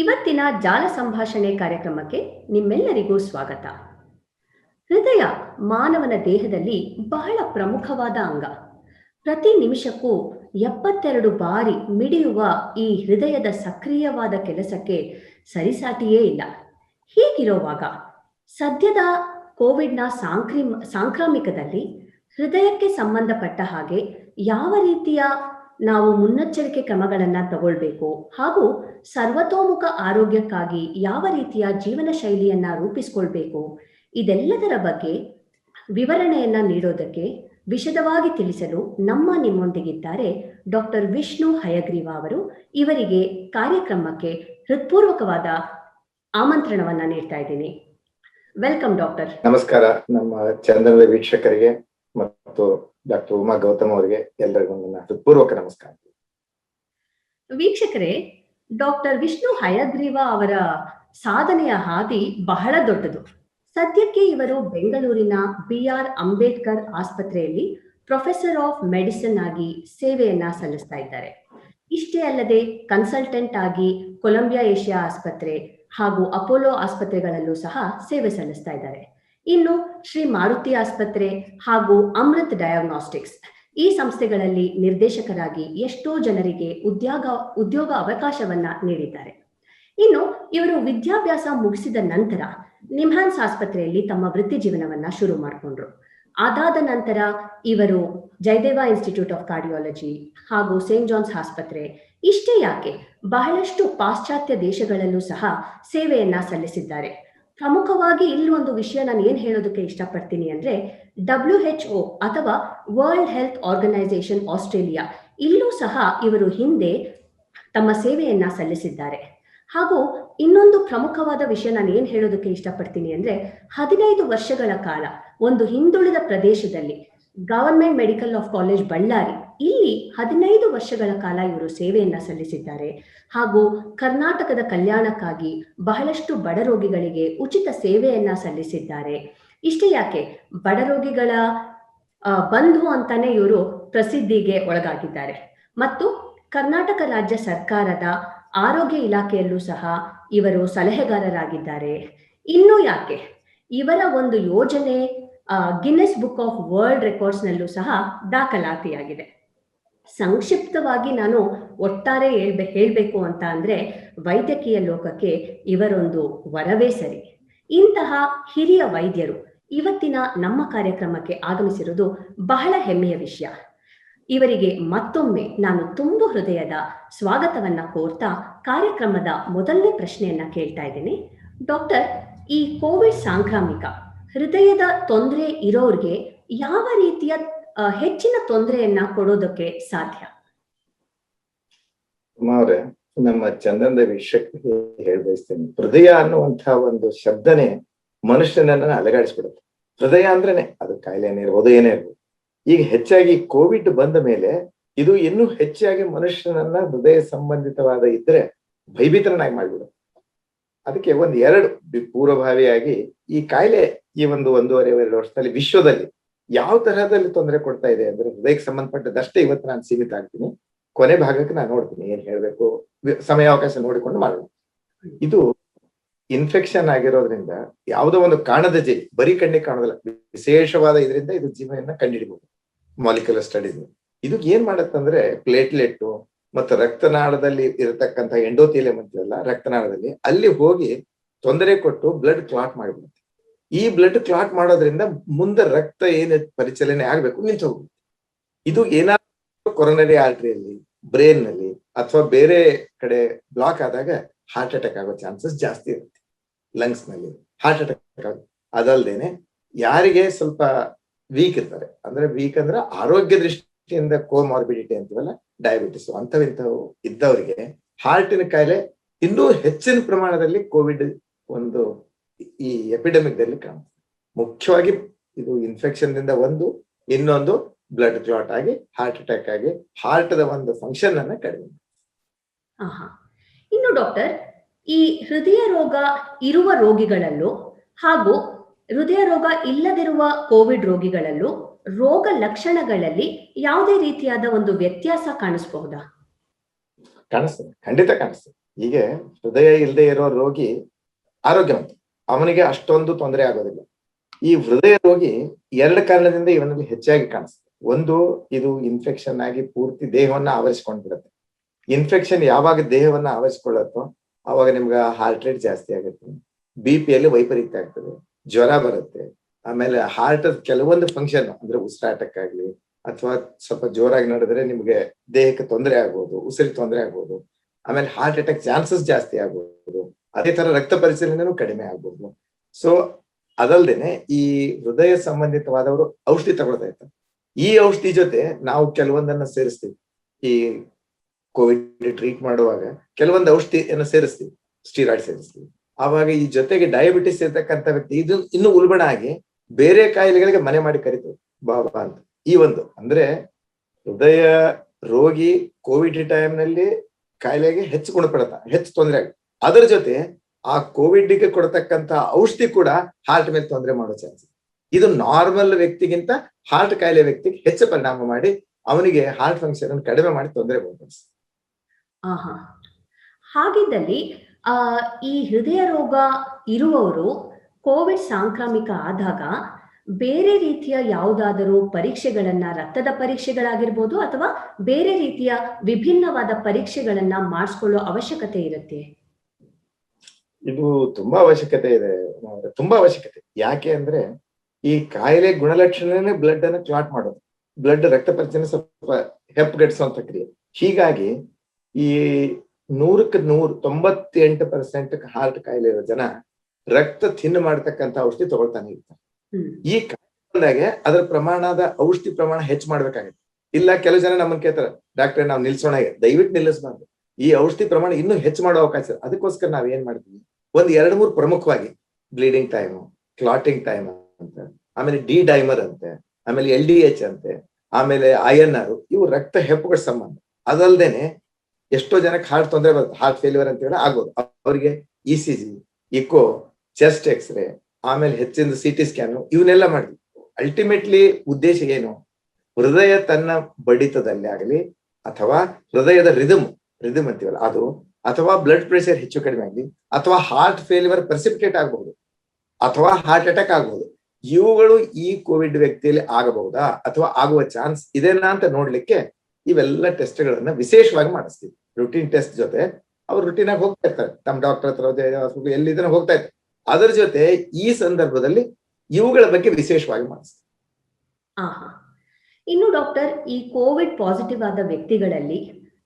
ಇವತ್ತಿನ ಜಾಲ ಸಂಭಾಷಣೆ ಕಾರ್ಯಕ್ರಮಕ್ಕೆ ನಿಮ್ಮೆಲ್ಲರಿಗೂ ಸ್ವಾಗತ. ಹೃದಯ ಮಾನವನ ದೇಹದಲ್ಲಿ ಬಹಳ ಪ್ರಮುಖವಾದ ಅಂಗ. ಪ್ರತಿ ನಿಮಿಷಕ್ಕೂ ಎಪ್ಪತ್ತೆರಡು ಬಾರಿ ಮಿಡಿಯುವ ಈ ಹೃದಯದ ಸಕ್ರಿಯವಾದ ಕೆಲಸಕ್ಕೆ ಸರಿಸಾಟಿಯೇ ಇಲ್ಲ. ಹೀಗಿರುವಾಗ ಸದ್ಯದ ಕೋವಿಡ್ನ ಸಾಂಕ್ರಿ ಸಾಂಕ್ರಾಮಿಕದಲ್ಲಿ ಹೃದಯಕ್ಕೆ ಸಂಬಂಧಪಟ್ಟ ಹಾಗೆ ಯಾವ ರೀತಿಯ ನಾವು ಮುನ್ನೆಚ್ಚರಿಕೆ ಕ್ರಮಗಳನ್ನು ತಗೊಳ್ಬೇಕು. ಹಾಗೂ ಸರ್ವತೋಮುಖ ಆರೋಗ್ಯಕ್ಕಾಗಿ ಯಾವ ರೀತಿಯ ಜೀವನ ಶೈಲಿಯನ್ನ ರೂಪಿಸ್ಕೊಳ್ಬೇಕು. ಇದೆಲ್ಲದರ ಬಗ್ಗೆ ವಿವರಣೆಯನ್ನ ನೀಡೋದಕ್ಕೆ ವಿಶದವಾಗಿ ತಿಳಿಸಲು ನಮ್ಮ ನಿಮ್ಮೊಂದಿಗಿದ್ದಾರೆ ಡಾಕ್ಟರ್ ವಿಷ್ಣು ಹಯಗ್ರೀವ ಅವರು. ಇವರಿಗೆ ಕಾರ್ಯಕ್ರಮಕ್ಕೆ ಹೃತ್ಪೂರ್ವಕವಾದ ಆಮಂತ್ರಣವನ್ನ ನೀಡ್ತಾ ಇದ್ದೀನಿ. Welcome doctor. ನಮಸ್ಕಾರ. ನಮ್ಮ ಚಂದನದ ವೀಕ್ಷಕರಿಗೆ ಮತ್ತು ಡಾಕ್ಟರ್ ಉಮಾ ಗೌತಮ್ ಅವರಿಗೆ ಎಲ್ಲರಿಗೂ ನನ್ನ ಹೃತ್ಪೂರ್ವಕ ನಮಸ್ಕಾರ. ವೀಕ್ಷಕರೇ ಡಾಕ್ಟರ್ ವಿಷ್ಣು ಹಯಗ್ರೀವ ಅವರ ಸಾಧನೆಯ ಹಾದಿ ಬಹಳ ದೊಡ್ಡದು. ಸದ್ಯಕ್ಕೆ ಇವರು ಬೆಂಗಳೂರಿನ ಬಿ ಆರ್ ಅಂಬೇಡ್ಕರ್ ಆಸ್ಪತ್ರೆಯಲ್ಲಿ ಪ್ರೊಫೆಸರ್ ಆಫ್ ಮೆಡಿಸಿನ್ ಆಗಿ ಸೇವೆಯನ್ನ ಸಲ್ಲಿಸ್ತಾ ಇದ್ದಾರೆ. ಇಷ್ಟೇ ಅಲ್ಲದೆ ಕನ್ಸಲ್ಟೆಂಟ್ ಆಗಿ ಕೊಲಂಬಿಯಾ ಏಷ್ಯಾ ಆಸ್ಪತ್ರೆ ಹಾಗೂ ಅಪೋಲೋ ಆಸ್ಪತ್ರೆಗಳಲ್ಲೂ ಸಹ ಸೇವೆ ಸಲ್ಲಿಸ್ತಾ ಇದ್ದಾರೆ. ಇನ್ನು ಶ್ರೀ ಮಾರುತಿ ಆಸ್ಪತ್ರೆ ಹಾಗೂ ಅಮೃತ್ ಡಯಾಗ್ನೋಸ್ಟಿಕ್ಸ್ ಈ ಸಂಸ್ಥೆಗಳಲ್ಲಿ ನಿರ್ದೇಶಕರಾಗಿ ಎಷ್ಟೋ ಜನರಿಗೆ ಉದ್ಯೋಗ ಉದ್ಯೋಗ ಅವಕಾಶವನ್ನ ನೀಡಿದ್ದಾರೆ. ಇನ್ನು ಇವರು ವಿದ್ಯಾಭ್ಯಾಸ ಮುಗಿಸಿದ ನಂತರ ನಿಮ್ಹಾನ್ಸ್ ಆಸ್ಪತ್ರೆಯಲ್ಲಿ ತಮ್ಮ ವೃತ್ತಿ ಜೀವನವನ್ನ ಶುರು ಮಾಡಿಕೊಂಡ್ರು. ಅದಾದ ನಂತರ ಇವರು ಜಯದೇವ ಇನ್ಸ್ಟಿಟ್ಯೂಟ್ ಆಫ್ ಕಾರ್ಡಿಯಾಲಜಿ ಹಾಗೂ ಸೇಂಟ್ ಜಾನ್ಸ್ ಆಸ್ಪತ್ರೆ ಇಷ್ಟೇ ಯಾಕೆ ಬಹಳಷ್ಟು ಪಾಶ್ಚಾತ್ಯ ದೇಶಗಳಲ್ಲೂ ಸಹ ಸೇವೆಯನ್ನ ಸಲ್ಲಿಸಿದ್ದಾರೆ. ಪ್ರಮುಖವಾಗಿ ಇಲ್ಲಿ ಒಂದು ವಿಷಯ ನಾನು ಏನ್ ಹೇಳೋದಕ್ಕೆ ಇಷ್ಟಪಡ್ತೀನಿ ಅಂದ್ರೆ ಡಬ್ಲ್ಯೂ ಎಚ್ ಒ ಅಥವಾ ವರ್ಲ್ಡ್ ಹೆಲ್ತ್ ಆರ್ಗನೈಸೇಷನ್ ಆಸ್ಟ್ರೇಲಿಯಾ ಇಲ್ಲೂ ಸಹ ಇವರು ಹಿಂದೆ ತಮ್ಮ ಸೇವೆಯನ್ನ ಸಲ್ಲಿಸಿದ್ದಾರೆ. ಹಾಗೂ ಇನ್ನೊಂದು ಪ್ರಮುಖವಾದ ವಿಷಯ ನಾನು ಏನ್ ಹೇಳೋದಕ್ಕೆ ಇಷ್ಟಪಡ್ತೀನಿ ಅಂದ್ರೆ ಹದಿನೈದು ವರ್ಷಗಳ ಕಾಲ ಒಂದು ಹಿಂದುಳಿದ ಪ್ರದೇಶದಲ್ಲಿ government medical of college Bellary ಇಲ್ಲಿ ಹದಿನೈದು ವರ್ಷಗಳ ಕಾಲ ಇವರು ಸೇವೆಯನ್ನ ಸಲ್ಲಿಸಿದ್ದಾರೆ. ಹಾಗೂ ಕರ್ನಾಟಕದ ಕಲ್ಯಾಣಕ್ಕಾಗಿ ಬಹಳಷ್ಟು ಬಡ ರೋಗಿಗಳಿಗೆ ಉಚಿತ ಸೇವೆಯನ್ನ ಸಲ್ಲಿಸಿದ್ದಾರೆ. ಇಷ್ಟೇ ಯಾಕೆ? ಬಡ ರೋಗಿಗಳ ಬಂಧು ಅಂತಾನೆ ಇವರು ಪ್ರಸಿದ್ಧಿಗೆ ಒಳಗಾಗಿದ್ದಾರೆ. ಮತ್ತು ಕರ್ನಾಟಕ ರಾಜ್ಯ ಸರ್ಕಾರದ ಆರೋಗ್ಯ ಇಲಾಖೆಯಲ್ಲೂ ಸಹ ಇವರು ಸಲಹೆಗಾರರಾಗಿದ್ದಾರೆ. ಇನ್ನು ಯಾಕೆ? ಇವರ ಒಂದು ಯೋಜನೆ Guinness book of world records ನಲ್ಲೂ ಸಹ ದಾಖಲಾತಿಯಾಗಿದೆ. ಸಂಕ್ಷಿಪ್ತವಾಗಿ ನಾನು ಒಟ್ಟಾರೆ ಹೇಳ್ಬೆ, ಹೇಳಬೇಕು ಅಂತ ಅಂದ್ರೆ ವೈದ್ಯಕೀಯ ಲೋಕಕ್ಕೆ ಇವರೊಂದು ವರವೇ ಸರಿ. ಇಂತಹ ಹಿರಿಯ ವೈದ್ಯರು ಇವತ್ತಿನ ನಮ್ಮ ಕಾರ್ಯಕ್ರಮಕ್ಕೆ ಆಗಮಿಸಿರುವುದು ಬಹಳ ಹೆಮ್ಮೆಯ ವಿಷಯ. ಇವರಿಗೆ ಮತ್ತೊಮ್ಮೆ ನಾನು ತುಂಬು ಹೃದಯದ ಸ್ವಾಗತವನ್ನ ಕೋರ್ತಾ ಕಾರ್ಯಕ್ರಮದ ಮೊದಲನೇ ಪ್ರಶ್ನೆಯನ್ನ ಕೇಳ್ತಾ ಇದ್ದೀನಿ. ಡಾಕ್ಟರ್, ಈ ಕೋವಿಡ್ ಸಾಂಕ್ರಾಮಿಕ ಹೃದಯದ ತೊಂದರೆ ಇರೋರ್ಗೆ ಯಾವ ರೀತಿಯ ಹೆಚ್ಚಿನ ತೊಂದರೆಯನ್ನ ಕೊಡೋದಕ್ಕೆ ಸಾಧ್ಯ? ಅವರೇ ನಮ್ಮ ಚಂದನದ ವಿಷಯಕ್ಕೆ ಹೇಳಿ ಬಯಸ್ತೇನೆ. ಹೃದಯ ಅನ್ನುವಂತಹ ಒಂದು ಶಬ್ದನೇ ಮನುಷ್ಯನನ್ನ ಅಲಗಾಡಿಸ್ಬಿಡುತ್ತೆ. ಹೃದಯ ಅಂದ್ರೇನೆ ಅದು ಕಾಯಿಲೆನೇ ಇರ್ಬೋದು, ಏನೇ ಇರ್ಬೋದು. ಈಗ ಹೆಚ್ಚಾಗಿ ಕೋವಿಡ್ ಬಂದ ಮೇಲೆ ಇದು ಇನ್ನೂ ಹೆಚ್ಚಾಗಿ ಮನುಷ್ಯನನ್ನ ಹೃದಯ ಸಂಬಂಧಿತವಾದ ಇದ್ರೆ ಭಯಭೀತರನ್ನಾಗಿ ಮಾಡ್ಬಿಡುತ್ತೆ. ಅದಕ್ಕೆ ಒಂದ್ ಎರಡು ಪೂರ್ವಭಾವಿಯಾಗಿ ಈ ಕಾಯಿಲೆ ಈ ಒಂದು ಒಂದೂವರೆ ಎರಡು ವರ್ಷದಲ್ಲಿ ವಿಶ್ವದಲ್ಲಿ ಯಾವ ತರಹದಲ್ಲಿ ತೊಂದರೆ ಕೊಡ್ತಾ ಇದೆ ಅಂದ್ರೆ ಹೃದಯಕ್ಕೆ ಸಂಬಂಧಪಟ್ಟದಷ್ಟೇ ಇವತ್ತು ನಾನು ಸೀಮಿತ ಆಗ್ತೀನಿ. ಕೊನೆ ಭಾಗಕ್ಕೆ ನಾನು ನೋಡ್ತೀನಿ ಏನ್ ಹೇಳ್ಬೇಕು. ಸಮಯಾವಕಾಶ ನೋಡಿಕೊಂಡು ಮಾಡೋಣ. ಇದು ಇನ್ಫೆಕ್ಷನ್ ಆಗಿರೋದ್ರಿಂದ ಯಾವುದೋ ಒಂದು ಕಾಣದ ಜೀವಿ ಬರೀ ಕಣ್ಣಿಗೆ ಕಾಣೋದಿಲ್ಲ. ವಿಶೇಷವಾದ ಇದರಿಂದ ಇದು ಜೀವನ ಕಂಡುಹಿಡಿಬಹುದು ಮಾಲಿಕ್ಯುಲರ್ ಸ್ಟಡೀಸ್ ಇದು ಏನ್ ಮಾಡತ್ತಂದ್ರೆ ಪ್ಲೇಟ್ಲೆಟ್ ಮತ್ತು ರಕ್ತನಾಳದಲ್ಲಿ ಇರತಕ್ಕಂತ ಎಂಡೋಥೀಲಿಯಂ ಅಂತೀವಲ್ಲ, ರಕ್ತನಾಳದಲ್ಲಿ ಅಲ್ಲಿ ಹೋಗಿ ತೊಂದರೆ ಕೊಟ್ಟು ಬ್ಲಡ್ ಕ್ಲಾಟ್ ಮಾಡಿಬಿಡುತ್ತೆ. ಈ ಬ್ಲಡ್ ಕ್ಲಾಟ್ ಮಾಡೋದ್ರಿಂದ ಮುಂದೆ ರಕ್ತ ಏನು ಪರಿಚಲನೆ ಆಗ್ಬೇಕು ನಿಂತು ಹೋಗುತ್ತೆ. ಇದು ಏನಾದ್ರು ಕೊರೋನರಿ ಆರ್ಟ್ರಿಯಲ್ಲಿ ಬ್ರೇನ್ನಲ್ಲಿ ಅಥವಾ ಬೇರೆ ಕಡೆ ಬ್ಲಾಕ್ ಆದಾಗ ಹಾರ್ಟ್ ಅಟ್ಯಾಕ್ ಆಗೋ ಚಾನ್ಸಸ್ ಜಾಸ್ತಿ ಇರುತ್ತೆ. ಲಂಗ್ಸ್ನಲ್ಲಿ ಹಾರ್ಟ್ ಅಟ್ಯಾಕ್ ಅದಲ್ದೇನೆ ಯಾರಿಗೆ ಸ್ವಲ್ಪ ವೀಕ್ ಇರ್ತಾರೆ, ಅಂದ್ರೆ ವೀಕ್ ಅಂದ್ರೆ ಆರೋಗ್ಯ ದೃಷ್ಟಿಯಿಂದ ಕೋಮಾರ್ಬಿಡಿಟಿ ಅಂತೀವಲ್ಲ ಡಯಾಬಿಟಿಸ್ ಅಂತವಿಂಥವು ಇದ್ದವರಿಗೆ ಹಾರ್ಟಿನ ಕಾಯಿಲೆ ಇನ್ನೂ ಹೆಚ್ಚಿನ ಪ್ರಮಾಣದಲ್ಲಿ ಕೋವಿಡ್ ಒಂದು ಈ ಎಪಿಡೆಮಿಕ್ ದಲ್ಲಿ ಕಾಣುತ್ತೆ ಮುಖ್ಯವಾಗಿ ಇದು ಇನ್ಫೆಕ್ಷನ್ ದಿಂದ ಒಂದು ಇನ್ನೊಂದು ಬ್ಲಡ್ ಕ್ಲಾಟ್ ಆಗಿ ಹಾರ್ಟ್ ಅಟ್ಯಾಕ್ ಆಗಿ ಹಾರ್ಟ್ ದ ಒಂದು ಫಂಕ್ಷನ್ ಅನ್ನ ಕಡಿಮೆ ಇನ್ನು ಡಾಕ್ಟರ್ ಈ ಹೃದಯ ರೋಗ ಇರುವ ರೋಗಿಗಳಲ್ಲೂ ಹಾಗೂ ಹೃದಯ ರೋಗ ಇಲ್ಲದಿರುವ ಕೋವಿಡ್ ರೋಗಿಗಳಲ್ಲೂ ರೋಗ ಲಕ್ಷಣಗಳಲ್ಲಿ ಯಾವುದೇ ರೀತಿಯಾದ ಒಂದು ವ್ಯತ್ಯಾಸ ಕಾಣಿಸಬಹುದಾ? ಕಾಣಿಸ್ತದೆ. ಖಂಡಿತ ಕಾಣಿಸ್ತದೆ. ಹೀಗೆ ಹೃದಯ ಇಲ್ಲದೆ ಇರೋ ರೋಗಿ ಆರೋಗ್ಯವಂತ. ಅವನಿಗೆ ಅಷ್ಟೊಂದು ತೊಂದರೆ ಆಗೋದಿಲ್ಲ. ಈ ಹೃದಯ ರೋಗಿ ಎರಡು ಕಾರಣದಿಂದ ಇವನಿಗೆ ಹೆಚ್ಚಾಗಿ ಕಾಣಿಸ್ತದೆ ಒಂದು, ಇದು ಇನ್ಫೆಕ್ಷನ್ ಆಗಿ ಪೂರ್ತಿ ದೇಹವನ್ನ ಆವರಿಸ್ಕೊಂಡ್ ಬಿಡುತ್ತೆ ಇನ್ಫೆಕ್ಷನ್ ಯಾವಾಗ ದೇಹವನ್ನ ಆವರಿಸ್ಕೊಳ್ಳುತ್ತೋ ಅವಾಗ ನಿಮ್ಗೆ ಹಾರ್ಟ್ ರೇಟ್ ಜಾಸ್ತಿ ಆಗುತ್ತೆ. ಬಿ ಪಿಯಲ್ಲಿ ವೈಪರೀತ್ಯ ಆಗ್ತದೆ, ಜ್ವರ ಬರುತ್ತೆ, ಆಮೇಲೆ ಹಾರ್ಟ್ ಕೆಲವೊಂದು ಫಂಕ್ಷನ್ ಅಂದ್ರೆ ಉಸಿರಾಟಕ್ಕಾಗ್ಲಿ ಅಥವಾ ಸ್ವಲ್ಪ ಜೋರಾಗಿ ನಡೆದ್ರೆ ನಿಮ್ಗೆ ದೇಹಕ್ಕೆ ತೊಂದರೆ ಆಗ್ಬೋದು ಉಸಿರಿಗೆ ತೊಂದರೆ ಆಗ್ಬೋದು, ಆಮೇಲೆ ಹಾರ್ಟ್ ಅಟ್ಯಾಕ್ ಚಾನ್ಸಸ್ ಜಾಸ್ತಿ ಆಗ್ಬೋದು. ಅದೇ ತರ ರಕ್ತ ಪರಿಚಲನೆನೂ ಕಡಿಮೆ ಆಗ್ಬಹುದು ಸೊ ಅದಲ್ದೇನೆ ಈ ಹೃದಯ ಸಂಬಂಧಿತವಾದವರು ಔಷಧಿ ತಗೊಳ್ತಾ ಇರ್ತಾರೆ. ಈ ಔಷಧಿ ಜೊತೆ ನಾವು ಕೆಲವೊಂದನ್ನ ಸೇರಿಸ್ತೀವಿ. ಈ ಕೋವಿಡ್ ಟ್ರೀಟ್ ಮಾಡುವಾಗ ಕೆಲವೊಂದು ಔಷಧಿಯನ್ನು ಸೇರಿಸ್ತೀವಿ, ಸ್ಟೀರಾಯ್ಡ್ ಸೇರಿಸ್ತೀವಿ. ಆವಾಗ ಈ ಜೊತೆಗೆ ಡಯಾಬಿಟಿಸ್ ಇರ್ತಕ್ಕಂಥ ವ್ಯಕ್ತಿ ಇದು ಇನ್ನು ಉಲ್ಬಣ ಆಗಿ ಬೇರೆ ಕಾಯಿಲೆಗಳಿಗೆ ಮನೆ ಮಾಡಿ ಕರಿತೇವೆ. ಬಾಬಾ ಅಂತ. ಈ ಒಂದು ಅಂದ್ರೆ ಹೃದಯ ರೋಗಿ ಕೋವಿಡ್ ಟೈಮ್ನಲ್ಲಿ ಕಾಯಿಲೆಗೆ ಹೆಚ್ಚು ಗುಣಪಡತ, ಹೆಚ್ಚು ತೊಂದರೆ ಆಗುತ್ತೆ ಅದರ ಜೊತೆ ಆ ಕೋವಿಡ್ಗೆ ಕೊಡತಕ್ಕಂತ ಔಷಧಿ ಕೂಡ ಹಾರ್ಟ್ ಮೇಲೆ ತೊಂದರೆ ಮಾಡೋ ಚಾನ್ಸ್ ಇದು ನಾರ್ಮಲ್ ವ್ಯಕ್ತಿಗಿಂತ ಹಾರ್ಟ್ ಕಾಯಿಲೆ ವ್ಯಕ್ತಿಗೆ ಹೆಚ್ಚು ಪರಿಣಾಮ ಮಾಡಿ ಅವನಿಗೆ ಹಾರ್ಟ್ ಫಂಕ್ಷನ್ ಅನ್ನು ಕಡಿಮೆ ಮಾಡಿ ತೊಂದರೆ ಆಹಾ. ಹಾಗಿದ್ದಲ್ಲಿ, ಆ, ಈ ಹೃದಯ ರೋಗ ಇರುವವರು ಕೋವಿಡ್ ಸಾಂಕ್ರಾಮಿಕ ಆದಾಗ ಬೇರೆ ರೀತಿಯ ಯಾವುದಾದರೂ ಪರೀಕ್ಷೆಗಳನ್ನ ರಕ್ತದ ಪರೀಕ್ಷೆಗಳಾಗಿರ್ಬೋದು ಅಥವಾ ಬೇರೆ ರೀತಿಯ ವಿಭಿನ್ನವಾದ ಪರೀಕ್ಷೆಗಳನ್ನ ಮಾಡಿಸ್ಕೊಳ್ಳೋ ಅವಶ್ಯಕತೆ ಇರುತ್ತೆ? ಇದು ತುಂಬಾ ಅವಶ್ಯಕತೆ ಇದೆ. ತುಂಬಾ ಅವಶ್ಯಕತೆ. ಯಾಕೆ ಅಂದ್ರೆ ಈ ಕಾಯಿಲೆ ಗುಣಲಕ್ಷಣನೇ ಬ್ಲಡ್ ಅನ್ನು ಕ್ಲಾಟ್ ಮಾಡೋದು. ಬ್ಲಡ್ ರಕ್ತ ಪರಿಚಯ ಸ್ವಲ್ಪ ಹೆಪ್ಪುಗಟ್ಟಿಸುವಂತ ಕ್ರಿಯೆ. ಹೀಗಾಗಿ ಈ ನೂರಕ್ಕೆ ನೂರು ತೊಂಬತ್ತೆಂಟು ಪರ್ಸೆಂಟ್ ಹಾರ್ಟ್ ಕಾಯಿಲೆ ಇರೋ ಜನ ರಕ್ತ ಥಿನ್ ಮಾಡ್ತಕ್ಕಂತ ಔಷಧಿ ತಗೊಳ್ತಾನೆ ಇರ್ತಾರೆ ಈ ಕಾಯಿಲೆ ಅದರ ಪ್ರಮಾಣದ ಔಷಧಿ ಪ್ರಮಾಣ ಹೆಚ್ಚು ಮಾಡ್ಬೇಕಾಗಿತ್ತು. ಇಲ್ಲ ಕೆಲವು ಜನ ನಮ್ಮನ್ನ ಕೇಳ್ತಾರೆ ಡಾಕ್ಟ್ರೆ ನಾವು ನಿಲ್ಸೋಣ ದಯವಿಟ್ಟು ನಿಲ್ಲಿಸಬಾರ್ದು. ಈ ಔಷಧಿ ಪ್ರಮಾಣ ಇನ್ನೂ ಹೆಚ್ಚು ಮಾಡೋ ಅವಕಾಶ ಅದಕ್ಕೋಸ್ಕರ ನಾವ್ ಏನ್ ಮಾಡ್ತೀವಿ? ಒಂದ್ ಎರಡ್ ಮೂರು ಪ್ರಮುಖವಾಗಿ ಬ್ಲೀಡಿಂಗ್ ಟೈಮ್ ಕ್ಲಾಟಿಂಗ್ ಟೈಮ್ ಅಂತ, ಆಮೇಲೆ ಡಿ ಡೈಮರ್ ಅಂತೆ, ಆಮೇಲೆ ಎಲ್ ಡಿ ಎಚ್ ಅಂತೆ, ಆಮೇಲೆ ಐ ಎನ್ ಆರ್ ಇವು ರಕ್ತ ಹೆಪ್ಪುಗಳ ಸಂಬಂಧ. ಅದಲ್ದೇನೆ ಎಷ್ಟೋ ಜನಕ್ಕೆ ಹಾರ್ಟ್ ತೊಂದರೆ ಬರುತ್ತೆ. ಹಾರ್ಟ್ ಫೇಲ್ಯೂರ್ ಅಂತ ಹೇಳಿ ಆಗೋದು ಅವರಿಗೆ E C G echo chest X ray ಆಮೇಲೆ ಹೆಚ್ಚಿನ ಸಿ ಟಿ ಸ್ಕ್ಯಾನ್ ಇವನ್ನೆಲ್ಲ ಮಾಡಿದ್ವಿ ಅಲ್ಟಿಮೇಟ್ಲಿ ಉದ್ದೇಶ ಏನು? ಹೃದಯ ತನ್ನ ಬಡಿತದಲ್ಲಿ ಆಗಲಿ ಅಥವಾ ಹೃದಯದ ರಿದಮ್ ರಿದಮ್ ಅಂತೀವಲ್ಲ ಅದು ಅಥವಾ ಬ್ಲಡ್ ಪ್ರೆಷರ್ ಹೆಚ್ಚು ಕಡಿಮೆ ಆಗಲಿ, ಅಥವಾ ಹಾರ್ಟ್ ಫೇಲ್ಯೂರ್ ಪ್ರೆಸಿಪಿಟೇಟ್ ಆಗಬಹುದು, ಅಥವಾ ಹಾರ್ಟ್ ಅಟ್ಯಾಕ್ ಆಗಬಹುದು. ಇವುಗಳು ಈ ಕೋವಿಡ್ ವ್ಯಕ್ತಿಯಲ್ಲಿ ಆಗಬಹುದಾ, ಅಥವಾ ಆಗುವ ಚಾನ್ಸ್ ಇದೆನಾ ಅಂತ ನೋಡ್ಲಿಕ್ಕೆ ಇವೆಲ್ಲ ಟೆಸ್ಟ್ಗಳನ್ನ ವಿಶೇಷವಾಗಿ ಮಾಡಿಸ್ತೀವಿ. ರುಟೀನ್ ಟೆಸ್ಟ್ ಜೊತೆ ಅವ್ರು ರುಟೀನ್ ಆಗಿ ಹೋಗ್ತಾ ಇರ್ತಾರೆ. ತಮ್ಮ ಡಾಕ್ಟರ್ ಹತ್ರ ಎಲ್ಲಿದ್ರೆ ಹೋಗ್ತಾ ಇರ್ತಾರೆ. ಅದರ ಜೊತೆ ಈ ಸಂದರ್ಭದಲ್ಲಿ ಇವುಗಳ ಬಗ್ಗೆ ವಿಶೇಷವಾಗಿ ಮಾಡಿಸ್ತೀವಿ. ಇನ್ನು ಡಾಕ್ಟರ್ ಈ ಕೋವಿಡ್ ಪಾಸಿಟಿವ್ ಆದ ವ್ಯಕ್ತಿಗಳಲ್ಲಿ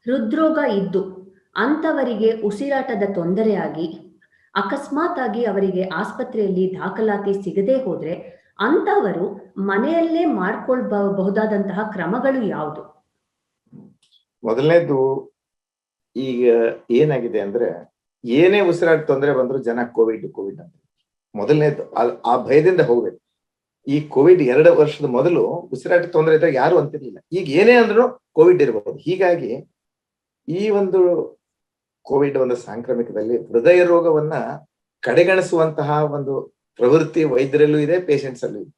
ಹೃದ್ರೋಗ ಇದ್ದು ಅಂತವರಿಗೆ ಉಸಿರಾಟದ ತೊಂದರೆಯಾಗಿ ಅಕಸ್ಮಾತ್ ಆಗಿ ಅವರಿಗೆ ಆಸ್ಪತ್ರೆಯಲ್ಲಿ ದಾಖಲಾತಿ ಸಿಗದೆ ಹೋದ್ರೆ ಅಂತವರು ಮನೆಯಲ್ಲೇ ಮಾಡ್ಕೊಳ್ಬಹುದಾದಂತಹ ಕ್ರಮಗಳು ಯಾವುದು? ಮೊದಲನೇದು ಈಗ ಏನಾಗಿದೆ ಅಂದ್ರೆ ಏನೇ ಉಸಿರಾಟ ತೊಂದರೆ ಬಂದ್ರು ಜನ ಕೋವಿಡ್ ಕೋವಿಡ್ ಅಂತ. ಮೊದಲನೇದು ಆ- ಭಯದಿಂದ ಹೋಗ್ಬೇಕು. ಈ ಕೋವಿಡ್ ಎರಡು ವರ್ಷದ ಮೊದಲು ಉಸಿರಾಟ ತೊಂದರೆ ಇದ್ರೆ ಯಾರು ಅಂತಿರ್ಲಿಲ್ಲ. ಈಗ ಏನೇ ಅಂದ್ರೂ ಕೋವಿಡ್ ಇರಬಹುದು ಹೀಗಾಗಿ ಈ ಒಂದು ಕೋವಿಡ್ ಒಂದು ಸಾಂಕ್ರಾಮಿಕದಲ್ಲಿ ಹೃದಯ ರೋಗವನ್ನ ಕಡೆಗಣಿಸುವಂತಹ ಒಂದು ಪ್ರವೃತ್ತಿ ವೈದ್ಯರಲ್ಲೂ ಇದೆ ಪೇಷಂಟ್ಸ್ ಅಲ್ಲೂ ಇದೆ.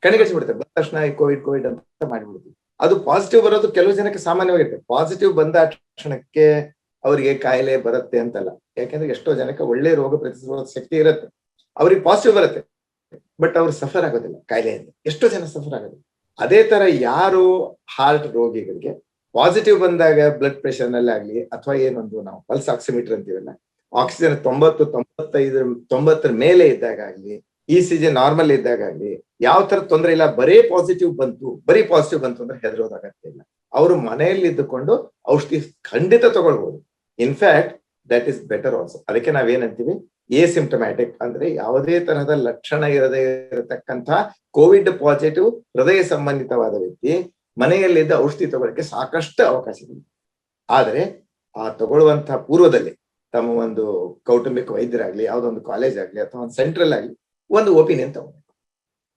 ಕಡೆಗಣಿಸ್ಬಿಡ್ತಾರೆ ಬಂದ ತಕ್ಷಣ ಕೋವಿಡ್ ಕೋವಿಡ್ ಅಂತ ಮಾಡಿಬಿಡ್ತೀವಿ ಅದು ಪಾಸಿಟಿವ್ ಬರೋದು ಕೆಲವು ಜನಕ್ಕೆ ಸಾಮಾನ್ಯವಾಗಿರುತ್ತೆ. ಪಾಸಿಟಿವ್ ಬಂದ ತಕ್ಷಣಕ್ಕೆ ಅವರಿಗೆ ಕಾಯಿಲೆ ಬರುತ್ತೆ ಅಂತಲ್ಲ. ಯಾಕಂದ್ರೆ ಎಷ್ಟೋ ಜನಕ್ಕೆ ಒಳ್ಳೆ ರೋಗ ಪ್ರತಿರೋಧ ಶಕ್ತಿ ಇರುತ್ತೆ. ಅವ್ರಿಗೆ ಪಾಸಿಟಿವ್ ಬರುತ್ತೆ. ಬಟ್ ಅವ್ರು ಸಫರ್ ಆಗೋದಿಲ್ಲ ಕಾಯಿಲೆಯಿಂದ. ಎಷ್ಟೋ ಜನ ಸಫರ್ ಆಗೋದಿಲ್ಲ. ಅದೇ ತರ ಯಾರು ಹಾರ್ಟ್ ರೋಗಿಗಳಿಗೆ ಪಾಸಿಟಿವ್ ಬಂದಾಗ ಬ್ಲಡ್ ಪ್ರೆಷರ್ನಲ್ಲಿ ಆಗ್ಲಿ, ಅಥವಾ ಏನೊಂದು ನಾವು ಪಲ್ಸ್ ಆಕ್ಸಿಮೀಟರ್ ಅಂತೀವಲ್ಲ ಆಕ್ಸಿಜನ್ ತೊಂಬತ್ತು ತೊಂಬತ್ತೈದರ ತೊಂಬತ್ತರ ಮೇಲೆ ಇದ್ದಾಗ ಆಗ್ಲಿ ಇ ಸಿ ಜಿ ನಾರ್ಮಲ್ ಇದ್ದಾಗ ಆಗ್ಲಿ, ಯಾವ ತರ ತೊಂದರೆ ಇಲ್ಲ, ಬರೀ ಪಾಸಿಟಿವ್ ಬಂತು, ಬರೀ ಪಾಸಿಟಿವ್ ಬಂತು ಅಂದ್ರೆ ಹೆದರೋದಾಗತ್ತೆ ಇಲ್ಲ. ಅವರು ಮನೆಯಲ್ಲಿ ಇದ್ದುಕೊಂಡು ಔಷಧಿ ಖಂಡಿತ ತಗೊಳ್ಬಹುದು in fact that is better also ಅದಕ್ಕೆ ನಾವೇನಂತೀವಿ ಎ ಸಿಂಪ್ಟಮ್ಯಾಟಿಕ್ ಅಂದ್ರೆ ಯಾವುದೇ ತರಹದ ಲಕ್ಷಣ ಇರದೇ ಇರತಕ್ಕಂತಹ ಕೋವಿಡ್ ಪಾಸಿಟಿವ್ ಹೃದಯ ಸಂಬಂಧಿತವಾದ ವ್ಯಕ್ತಿ ಮನೆಯಲ್ಲಿದ್ದ ಔಷಧಿ ತಗೊಳ್ಳಕ್ಕೆ ಸಾಕಷ್ಟು ಅವಕಾಶಗಳಿದೆ ಆದ್ರೆ ಆ ತಗೊಳ್ಳುವಂತಹ ಪೂರ್ವದಲ್ಲಿ ತಮ್ಮ ಒಂದು ಕೌಟುಂಬಿಕ ವೈದ್ಯರಾಗ್ಲಿ ಯಾವ್ದೊಂದು ಕಾಲೇಜ್ ಆಗ್ಲಿ ಅಥವಾ ಒಂದು ಸೆಂಟ್ರಲ್ ಆಗ್ಲಿ ಒಂದು ಒಪಿನಿಯನ್ ತಗೋಬೇಕು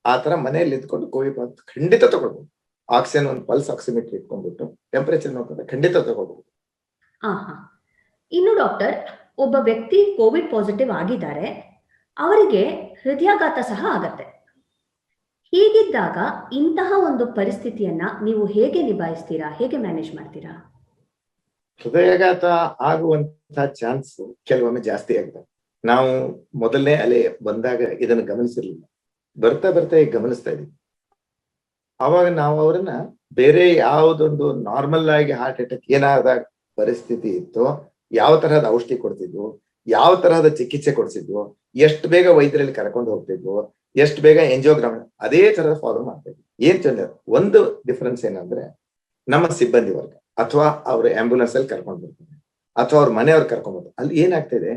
ಆ ತರ ಮನೆಯಲ್ಲಿ ಇದ್ಕೊಂಡು ಕೋವಿಡ್ ಖಂಡಿತ ತಗೊಳ್ಬಹುದು ಆಕ್ಸಿಜನ್ ಒಂದು ಪಲ್ಸ್ ಆಕ್ಸಿಮೀಟರ್ ಇಟ್ಕೊಂಡ್ಬಿಟ್ಟು ಟೆಂಪರೇಚರ್ ನೋಡ್ಕೊಂಡು ಖಂಡಿತ ತಗೊಳ್ಬಹುದು ಇನ್ನು ಡಾಕ್ಟರ್ ಒಬ್ಬ ವ್ಯಕ್ತಿ ಕೋವಿಡ್ ಪಾಸಿಟಿವ್ ಆಗಿದ್ದಾರೆ, ಅವರಿಗೆ ಹೃದಯಾಘಾತ ಸಹ ಆಗತ್ತೆ. ಹೀಗಿದ್ದಾಗ ಇಂತಹ ಒಂದು ಪರಿಸ್ಥಿತಿಯನ್ನ ನೀವು ಹೇಗೆ ನಿಭಾಯಿಸ್ತೀರಾ? ಹೇಗೆ ಮ್ಯಾನೇಜ್ ಮಾಡ್ತೀರಾ? ಹೃದಯಾಘಾತ ಆಗುವಂತಹ ಚಾನ್ಸ್ ಕೆಲವೊಮ್ಮೆ ಜಾಸ್ತಿ ಆಗಿದೆ ನಾವು ಮೊದಲನೇ ಅಲೆ ಬಂದಾಗ ಇದನ್ನು ಗಮನಿಸಿರ್ಲಿಲ್ಲ. ಬರ್ತಾ ಬರ್ತಾ ಈಗ ಗಮನಿಸ್ತಾ ಇದೀವಿ. ಅವಾಗ ನಾವು ಅವರನ್ನ ಬೇರೆ ಯಾವುದೊಂದು ನಾರ್ಮಲ್ ಆಗಿ ಹಾರ್ಟ್ ಅಟ್ಯಾಕ್ ಏನಾದ ಪರಿಸ್ಥಿತಿ ಇತ್ತು, ಯಾವ ತರಹದ ಔಷಧಿ ಕೊಡ್ತಿದ್ವು, ಯಾವ ತರಹದ ಚಿಕಿತ್ಸೆ ಕೊಡ್ಸಿದ್ವು ಎಷ್ಟು ಬೇಗ ವೈದ್ಯರಲ್ಲಿ ಕರ್ಕೊಂಡು ಹೋಗ್ಬೇಕು, ಎಷ್ಟು ಬೇಗ ಎಂಜಿಯೋಗ್ರಾಮ್ ಅದೇ ತರದ ಫಾಲೋ ಮಾಡ್ಬೇಕು. ಏನ್ ತೊಂದರೆ ಒಂದು ಡಿಫರೆನ್ಸ್ ಏನಂದ್ರೆ ನಮ್ಮ ಸಿಬ್ಬಂದಿ ವರ್ಗ ಅಥವಾ ಅವ್ರ ಆಂಬ್ಯುಲೆನ್ಸ್ ಅಲ್ಲಿ ಕರ್ಕೊಂಡು ಬರ್ತಾರೆ ಅಥವಾ ಅವ್ರ ಮನೆಯವ್ರು ಕರ್ಕೊಂಡ್ ಬರ್ತಾರೆ ಅಲ್ಲಿ ಏನಾಗ್ತಿದೆ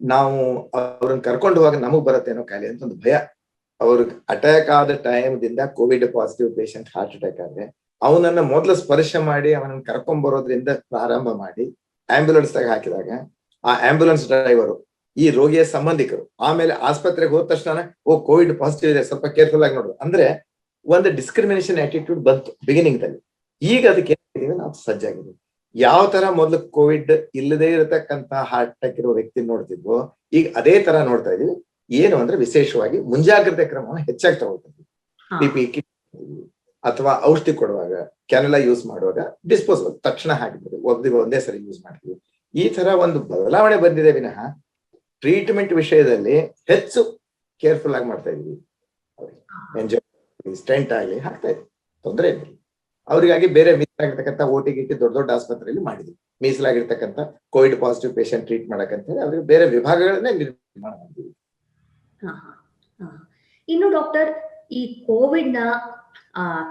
ನಾವು ಅವ್ರನ್ನ ಕರ್ಕೊಂಡು ಹೋಗ ನಮಗ್ ಬರುತ್ತೆ ಖಾಲಿ ಅಂತ ಒಂದು ಭಯ. ಅವ್ರಿಗೆ ಅಟ್ಯಾಕ್ ಆದ ಟೈಮ್ದಿಂದ COVID positive patient heart attack ಆದ್ರೆ ಅವನನ್ನ ಮೊದಲು ಸ್ಪರ್ಶ ಮಾಡಿ ಅವನನ್ನ ಕರ್ಕೊಂಡ್ ಬರೋದ್ರಿಂದ ಪ್ರಾರಂಭ ಮಾಡಿ ಆಂಬ್ಯುಲೆನ್ಸ್ ದಾಗ ಹಾಕಿದಾಗ ಆ ಆಂಬ್ಯುಲೆನ್ಸ್ ಡ್ರೈವರು ಈ ರೋಗಿಯ ಸಂಬಂಧಿಕರು ಆಮೇಲೆ ಆಸ್ಪತ್ರೆಗೆ ಹೋದ ತಕ್ಷಣ ಓ ಕೋವಿಡ್ ಪಾಸಿಟಿವ್ ಇದೆ ಸ್ವಲ್ಪ ಕೇರ್ಫುಲ್ ಆಗಿ ನೋಡು. ಅಂದ್ರೆ ಒಂದು ಡಿಸ್ಕ್ರಿಮಿನೇಷನ್ ಆಟಿಟ್ಯೂಡ್ ಬಂತು ಬಿಗಿನಿಂಗ್ ದಲ್ಲಿ. ಈಗ ಅದಕ್ಕೆ ನಾವು? ಸಜ್ಜಾಗಿದ್ದೀವಿ. ಯಾವ ತರ ಮೊದಲು ಕೋವಿಡ್ ಇಲ್ಲದೆ ಇರತಕ್ಕಂತ ಹಾರ್ಟ್ ಅಟ್ಯಾಕ್ ಇರೋ ವ್ಯಕ್ತಿ ನೋಡ್ತಿದ್ವೋ ಈಗ ಅದೇ ತರ ನೋಡ್ತಾ ಇದೀವಿ. ಏನು ಅಂದ್ರೆ ವಿಶೇಷವಾಗಿ ಮುಂಜಾಗ್ರತೆ ಕ್ರಮವನ್ನು ಹೆಚ್ಚಾಗಿ ತಗೊಳ್ತಾ ಇದ್ವಿ ಹಾ. ಪಿ ಪಿ ಅಥವಾ ಔಷಧಿ ಕೊಡುವಾಗ ಕ್ಯಾನೆಲಾ ಯೂಸ್ ಮಾಡುವಾಗ ಡಿಸ್ಪೋಸಬಲ್ ತಕ್ಷಣ ಹಾಕಿದ್ರು ಒಬ್ಬ ಒಂದೇ ಸರಿ ಯೂಸ್ ಮಾಡ್ತೀವಿ. ಈ ತರ ಒಂದು ಬದಲಾವಣೆ ಬಂದಿದೆ ವಿನಃ ಟ್ರೀಟ್ಮೆಂಟ್ ವಿಷಯದಲ್ಲಿ ಹೆಚ್ಚು ಕೇರ್ಫುಲ್ ಆಗಿ ಮಾಡ್ತಾ ಇದೀವಿ ಎಂಜಾಯ್ ಸ್ಟೆಂಟ್ ಆಗಲಿ ಹಾಕ್ತಾ ಇದ್ವಿ ತೊಂದರೆ ಇಲ್ಲ. ಅವರಿಗಾಗಿ ಬೇರೆ ಮೀಸಲಾಗಿರ್ತಕ್ಕಂಥ ಓಟಿ ಗಿಟಿ ದೊಡ್ಡ ದೊಡ್ಡ ಆಸ್ಪತ್ರೆಯಲ್ಲಿ ಮಾಡಿದ್ವಿ. ಮೀಸಲಾಗಿರ್ತಕ್ಕಂಥ ಕೋವಿಡ್ ಪಾಸಿಟಿವ್ ಪೇಷಂಟ್ ಟ್ರೀಟ್ ಮಾಡಕ್ಕಂತ ಹೇಳಿ ಅವರಿಗೆ ಬೇರೆ ವಿಭಾಗಗಳನ್ನೇ ನಿರ್ಮಾಣ ಮಾಡಿದ್ವಿ. ಹಾ, ಹಾ, ಹಾ. ಇನ್ನು ಡಾಕ್ಟರ್ ಈ ಕೋವಿಡ್ನ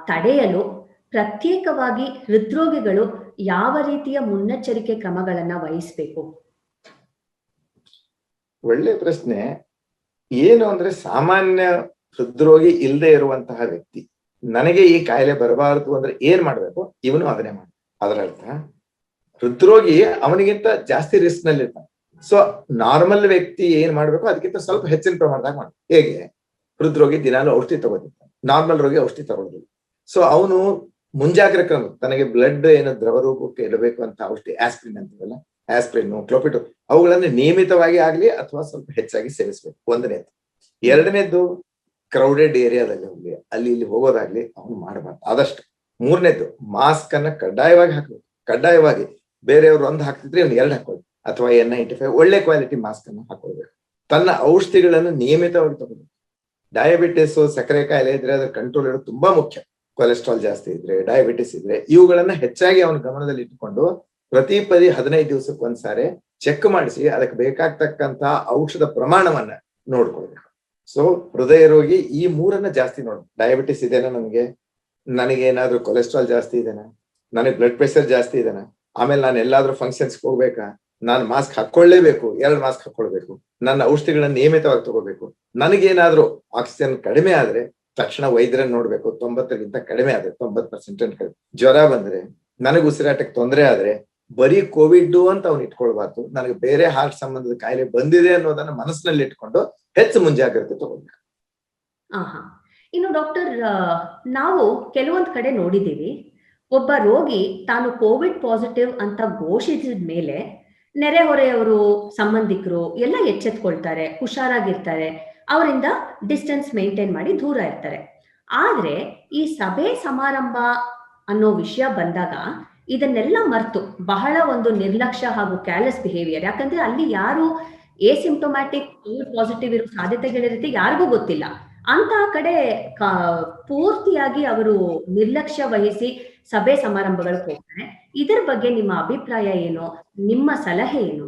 ತಡೆಯಲು ಪ್ರತ್ಯೇಕವಾಗಿ ಹೃದ್ರೋಗಿಗಳು ಯಾವ ರೀತಿಯ ಮುನ್ನೆಚ್ಚರಿಕೆ ಕ್ರಮಗಳನ್ನ ವಹಿಸಬೇಕು? ಒಳ್ಳೆ ಪ್ರಶ್ನೆ. ಏನು ಅಂದ್ರೆ ಸಾಮಾನ್ಯ ಹೃದ್ರೋಗಿ ಇಲ್ಲದೆ ಇರುವಂತಹ ವ್ಯಕ್ತಿ. ನನಗೆ ಈ ಕಾಯಿಲೆ ಬರಬಾರದು ಅಂದ್ರೆ ಏನ್ ಮಾಡ್ಬೇಕು? ಇವನು ಅದನ್ನೇ ಮಾಡ. ಅದರ ಅರ್ಥ? ಹೃದ್ರೋಗಿ ಅವನಿಗಿಂತ ಜಾಸ್ತಿ ರಿಸ್ಕ್ನಲ್ಲಿ ಇರ್ತಾನೆ ಸೊ ನಾರ್ಮಲ್ ವ್ಯಕ್ತಿ ಏನ್ ಮಾಡ್ಬೇಕು? ಅದಕ್ಕಿಂತ ಸ್ವಲ್ಪ ಹೆಚ್ಚಿನ ಪ್ರಮಾಣದಾಗ ಮಾಡ್ಬೇಕು ಹೇಗೆ? ಹೃದ್ರೋಗಿ ದಿನಾಲು ಔಷಧಿ ತಗೋತಿರ್ತಾನೆ. ನಾರ್ಮಲ್ ರೋಗಿ ಔಷಧಿ ತಗೊಳ್ಳೋದಿಲ್ಲ ಸೊ ಅವನು ಮುಂಜಾಗ್ರ ಕ್ರಮ. ತನಗೆ ಬ್ಲಡ್ ಏನು ದ್ರವ ರೂಪಕ್ಕೆ ಇಡಬೇಕು ಅಂತ ಔಷಧಿ ಆಸ್ಪ್ರಿನ್ ಅಂತೀವಲ್ಲ? ಆಸ್ಪ್ರಿನ್ ಕ್ಲೋಪಿಟು ಅವುಗಳನ್ನು ನಿಯಮಿತವಾಗಿ ಆಗ್ಲಿ ಅಥವಾ ಸ್ವಲ್ಪ ಹೆಚ್ಚಾಗಿ ಸೇವಿಸ್ಬೇಕು. ಒಂದನೇದು. ಎರಡನೇದ್ದು ಕ್ರೌಡೆಡ್ ಏರಿಯಾದಲ್ಲಿ ಹೋಗ್ಲಿ, ಅಲ್ಲಿ ಇಲ್ಲಿ ಹೋಗೋದಾಗ್ಲಿ ಅವನು ಮಾಡಬಾರ್ದು. ಆದಷ್ಟು ಮೂರನೇದ್ದು ಮಾಸ್ಕ್ ಅನ್ನ ಕಡ್ಡಾಯವಾಗಿ ಹಾಕ್ಬೇಕು. ಕಡ್ಡಾಯವಾಗಿ ಬೇರೆಯವರು ಒಂದು ಹಾಕ್ತಿದ್ರೆ ಇವ್ನು ಎರಡು ಹಾಕೊಳ್ಳಿ ಅಥವಾ ಎನ್ ನೈಂಟಿ ಫೈವ್ ಒಳ್ಳೆ ಕ್ವಾಲಿಟಿ ಮಾಸ್ಕ್ ಅನ್ನು ಹಾಕೊಳ್ಬೇಕು ತನ್ನ ಔಷಧಿಗಳನ್ನು ನಿಯಮಿತವಾಗಿ ತಗೋಬೇಕು ಡಯಾಬಿಟಿಸ್ ಸಕ್ಕರೆ ಕಾಯಿಲೆ ಇದ್ರೆ ಅದ್ರ ಕಂಟ್ರೋಲ್ ಇಡೋದು ತುಂಬಾ ಮುಖ್ಯ. ಕೊಲೆಸ್ಟ್ರಾಲ್ ಜಾಸ್ತಿ ಇದ್ರೆ ಡಯಾಬಿಟಿಸ್ ಇದ್ರೆ, ಇವುಗಳನ್ನ ಹೆಚ್ಚಾಗಿ ಅವನ ಗಮನದಲ್ಲಿ ಇಟ್ಟುಕೊಂಡು ಪ್ರತಿ ಪದಿ ಹದಿನೈದು ದಿವಸಕ್ಕೆ ಒಂದ್ಸಾರಿ ಚೆಕ್ ಮಾಡಿಸಿ, ಅದಕ್ಕೆ ಬೇಕಾಗ್ತಕ್ಕಂತಹ ಔಷಧ ಪ್ರಮಾಣವನ್ನ ನೋಡ್ಕೊಳ್ಬೇಕು. ಸೊ ಹೃದಯ ರೋಗಿ ಈ ಮೂರನ್ನ ಜಾಸ್ತಿ ನೋಡಿ. ಡಯಾಬಿಟಿಸ್ ಇದೆನಾ ನನಗೆ ನನಗೇನಾದ್ರೂ ಕೊಲೆಸ್ಟ್ರಾಲ್ ಜಾಸ್ತಿ ಇದೆನಾ? ನನಗೆ ಬ್ಲಡ್ ಪ್ರೆಷರ್ ಜಾಸ್ತಿ ಇದೆನಾ? ಆಮೇಲೆ ನಾನು ಎಲ್ಲಾದ್ರೂ ಫಂಕ್ಷನ್ಸ್ ಹೋಗ್ಬೇಕಾ? ನಾನು ಮಾಸ್ಕ್ ಹಾಕೊಳ್ಳೇಬೇಕು ಎರಡು ಮಾಸ್ಕ್ ಹಾಕೊಳ್ಬೇಕು ನನ್ನ ಔಷಧಿಗಳನ್ನ ನಿಯಮಿತವಾಗಿ ತಗೋಬೇಕು. ನನಗೇನಾದ್ರೂ ಆಕ್ಸಿಜನ್ ಕಡಿಮೆ ಆದ್ರೆ ತಕ್ಷಣ ವೈದ್ಯರನ್ನ ನೋಡ್ಬೇಕು. ತೊಂಬತ್ತರಿಗಿಂತ ಕಡಿಮೆ ಆದ್ರೆ ತೊಂಬತ್ ಪರ್ಸೆಂಟ್ ಜ್ವರ ಬಂದ್ರೆ, ನನಗೆ ಉಸಿರಾಟಕ್ಕೆ ತೊಂದರೆ ಆದ್ರೆ ಬರೀ ಕೋವಿಡ್ ಅಂತ ಅವ್ನು ಇಟ್ಕೊಳ್ಬಾರ್ದು. ನನಗೆ ಬೇರೆ ಹಾರ್ಟ್ ಸಂಬಂಧದ ಕಾಯಿಲೆ ಬಂದಿದೆ ಅನ್ನೋದನ್ನ ಮನಸ್ಸಿನಲ್ಲಿ ಇಟ್ಕೊಂಡು ಹೆಚ್ಚು ಮುಂಜಾಗ್ರತೆ ತಗೋಬೇಕು ಇನ್ನು ಡಾಕ್ಟರ್ ನಾವು ಕೆಲವೊಂದ್ ಕಡೆ ನೋಡಿದೀವಿ ಒಬ್ಬ ರೋಗಿ ತಾನು ಕೋವಿಡ್ ಪಾಸಿಟಿವ್ ಅಂತ ಘೋಷಿಸಿದ ಮೇಲೆ ನೆರೆಹೊರೆಯವರು ಸಂಬಂಧಿಕರು ಎಲ್ಲ ಎಚ್ಚೆತ್ಕೊಳ್ತಾರೆ, ಹುಷಾರಾಗಿರ್ತಾರೆ. ಅವರಿಂದ ಡಿಸ್ಟೆನ್ಸ್ ಮೇಂಟೈನ್ ಮಾಡಿ ದೂರ ಇರ್ತಾರೆ. ಆದ್ರೆ ಈ ಸಭೆ ಸಮಾರಂಭ ಅನ್ನೋ ವಿಷಯ ಬಂದಾಗ ಇದನ್ನೆಲ್ಲ ಮರ್ತು ಬಹಳ ಒಂದು ನಿರ್ಲಕ್ಷ್ಯ ಹಾಗೂ ಕ್ಯಾಲಸ್ ಬಿಹೇವಿಯರ್ ಯಾಕಂದ್ರೆ ಅಲ್ಲಿ ಯಾರು ಎಸಿಂಪ್ಟೊಮ್ಯಾಟಿಕ್ ಕೋವಿಡ್ ಪಾಸಿಟಿವ್ ಇರೋ ಸಾಧ್ಯತೆಗಳಿರುತ್ತೆ ಯಾರಿಗೂ ಗೊತ್ತಿಲ್ಲ. ಅಂತ ಕಡೆ ಪೂರ್ತಿಯಾಗಿ ಅವರು ನಿರ್ಲಕ್ಷ್ಯ ವಹಿಸಿ ಸಭೆ ಸಮಾರಂಭಗಳಿಗೆ ಹೋಗ್ತಾರೆ. ಇದರ ಬಗ್ಗೆ ನಿಮ್ಮ ಅಭಿಪ್ರಾಯ ಏನು? ನಿಮ್ಮ ಸಲಹೆ ಏನು?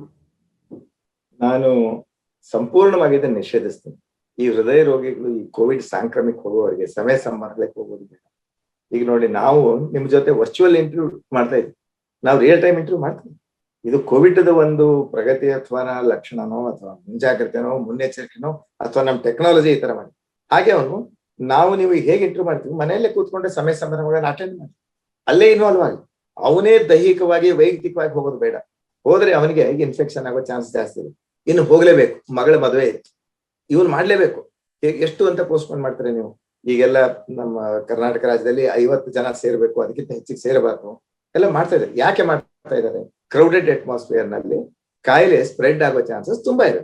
ನಾನು ಸಂಪೂರ್ಣವಾಗಿ ಇದನ್ನು ನಿಷೇಧಿಸ್ತೇನೆ. ಈ ಹೃದಯ ರೋಗಿಗಳು ಈ ಕೋವಿಡ್ ಸಾಂಕ್ರಾಮಿಕ ಹೋಗುವವರಿಗೆ ಸಭೆ ಸಮಾರಂಭಕ್ಕೆ ಹೋಗೋದು ಬೇಡ ಈಗ ನೋಡಿ ನಾವು ನಿಮ್ ಜೊತೆ ವರ್ಚುವಲ್ ಇಂಟರ್ವ್ಯೂ ಮಾಡ್ತಾ ಇದ್ವಿ. ನಾವು ರಿಯಲ್ ಟೈಮ್ ಇಂಟರ್ವ್ಯೂ ಮಾಡ್ತೀವಿ. ಇದು ಕೋವಿಡ್ ಒಂದು ಪ್ರಗತಿ ಅಥವಾ ಲಕ್ಷಣನೋ ಅಥವಾ ಮುಂಜಾಗ್ರತೆನೋ, ಮುನ್ನೆಚ್ಚರಿಕೆನೋ ಅಥವಾ ನಮ್ ಟೆಕ್ನಾಲಜಿ ಈ ತರ ಮಾಡಿ. ಹಾಗೆ ಅವನು ನಾವು ನೀವು ಹೇಗೆ ಇಂಟರ್ವ್ಯೂ ಮಾಡ್ತೀವಿ? ಮನೆಯಲ್ಲೇ ಕೂತ್ಕೊಂಡೆ ಸಮಯ ಸಂದರ್ಭಗಳನ್ನ ಅಟೆಂಡ್ ಮಾಡಿ ಅಲ್ಲೇ ಇನ್ವಾಲ್ವ್ ಆಗಿ. ಅವನೇ ದೈಹಿಕವಾಗಿ, ವೈಯಕ್ತಿಕವಾಗಿ ಹೋಗೋದು ಬೇಡ. ಹೋದ್ರೆ ಅವನಿಗೆ ಇನ್ಫೆಕ್ಷನ್ ಆಗೋ ಚಾನ್ಸ್ ಜಾಸ್ತಿ ಇದೆ ಇನ್ನು ಹೋಗ್ಲೇಬೇಕು. ಮಗಳ ಮದುವೆ ಇತ್ತು. ಇವನು ಮಾಡ್ಲೇಬೇಕು. ಎಷ್ಟು ಅಂತ ಪೋಸ್ಟ್ಪೋನ್ ಮಾಡ್ತಾರೆ ನೀವು? ಈಗೆಲ್ಲ ನಮ್ಮ ಕರ್ನಾಟಕ ರಾಜ್ಯದಲ್ಲಿ ಐವತ್ತು ಜನ ಸೇರ್ಬೇಕು, ಅದಕ್ಕಿಂತ ಹೆಚ್ಚಿಗೆ ಸೇರಬಾರ್ದು. ಎಲ್ಲ ಮಾಡ್ತಾ ಇದ್ದಾರೆ. ಯಾಕೆ ಮಾಡ್ತಾ ಇದ್ದಾರೆ? ಕ್ರೌಡೆಡ್ ಅಟ್ಮಾಸ್ಫಿಯರ್ನಲ್ಲಿ ಕಾಯಿಲೆ ಸ್ಪ್ರೆಡ್ ಆಗೋ ಚಾನ್ಸಸ್ ತುಂಬಾ ಇದೆ.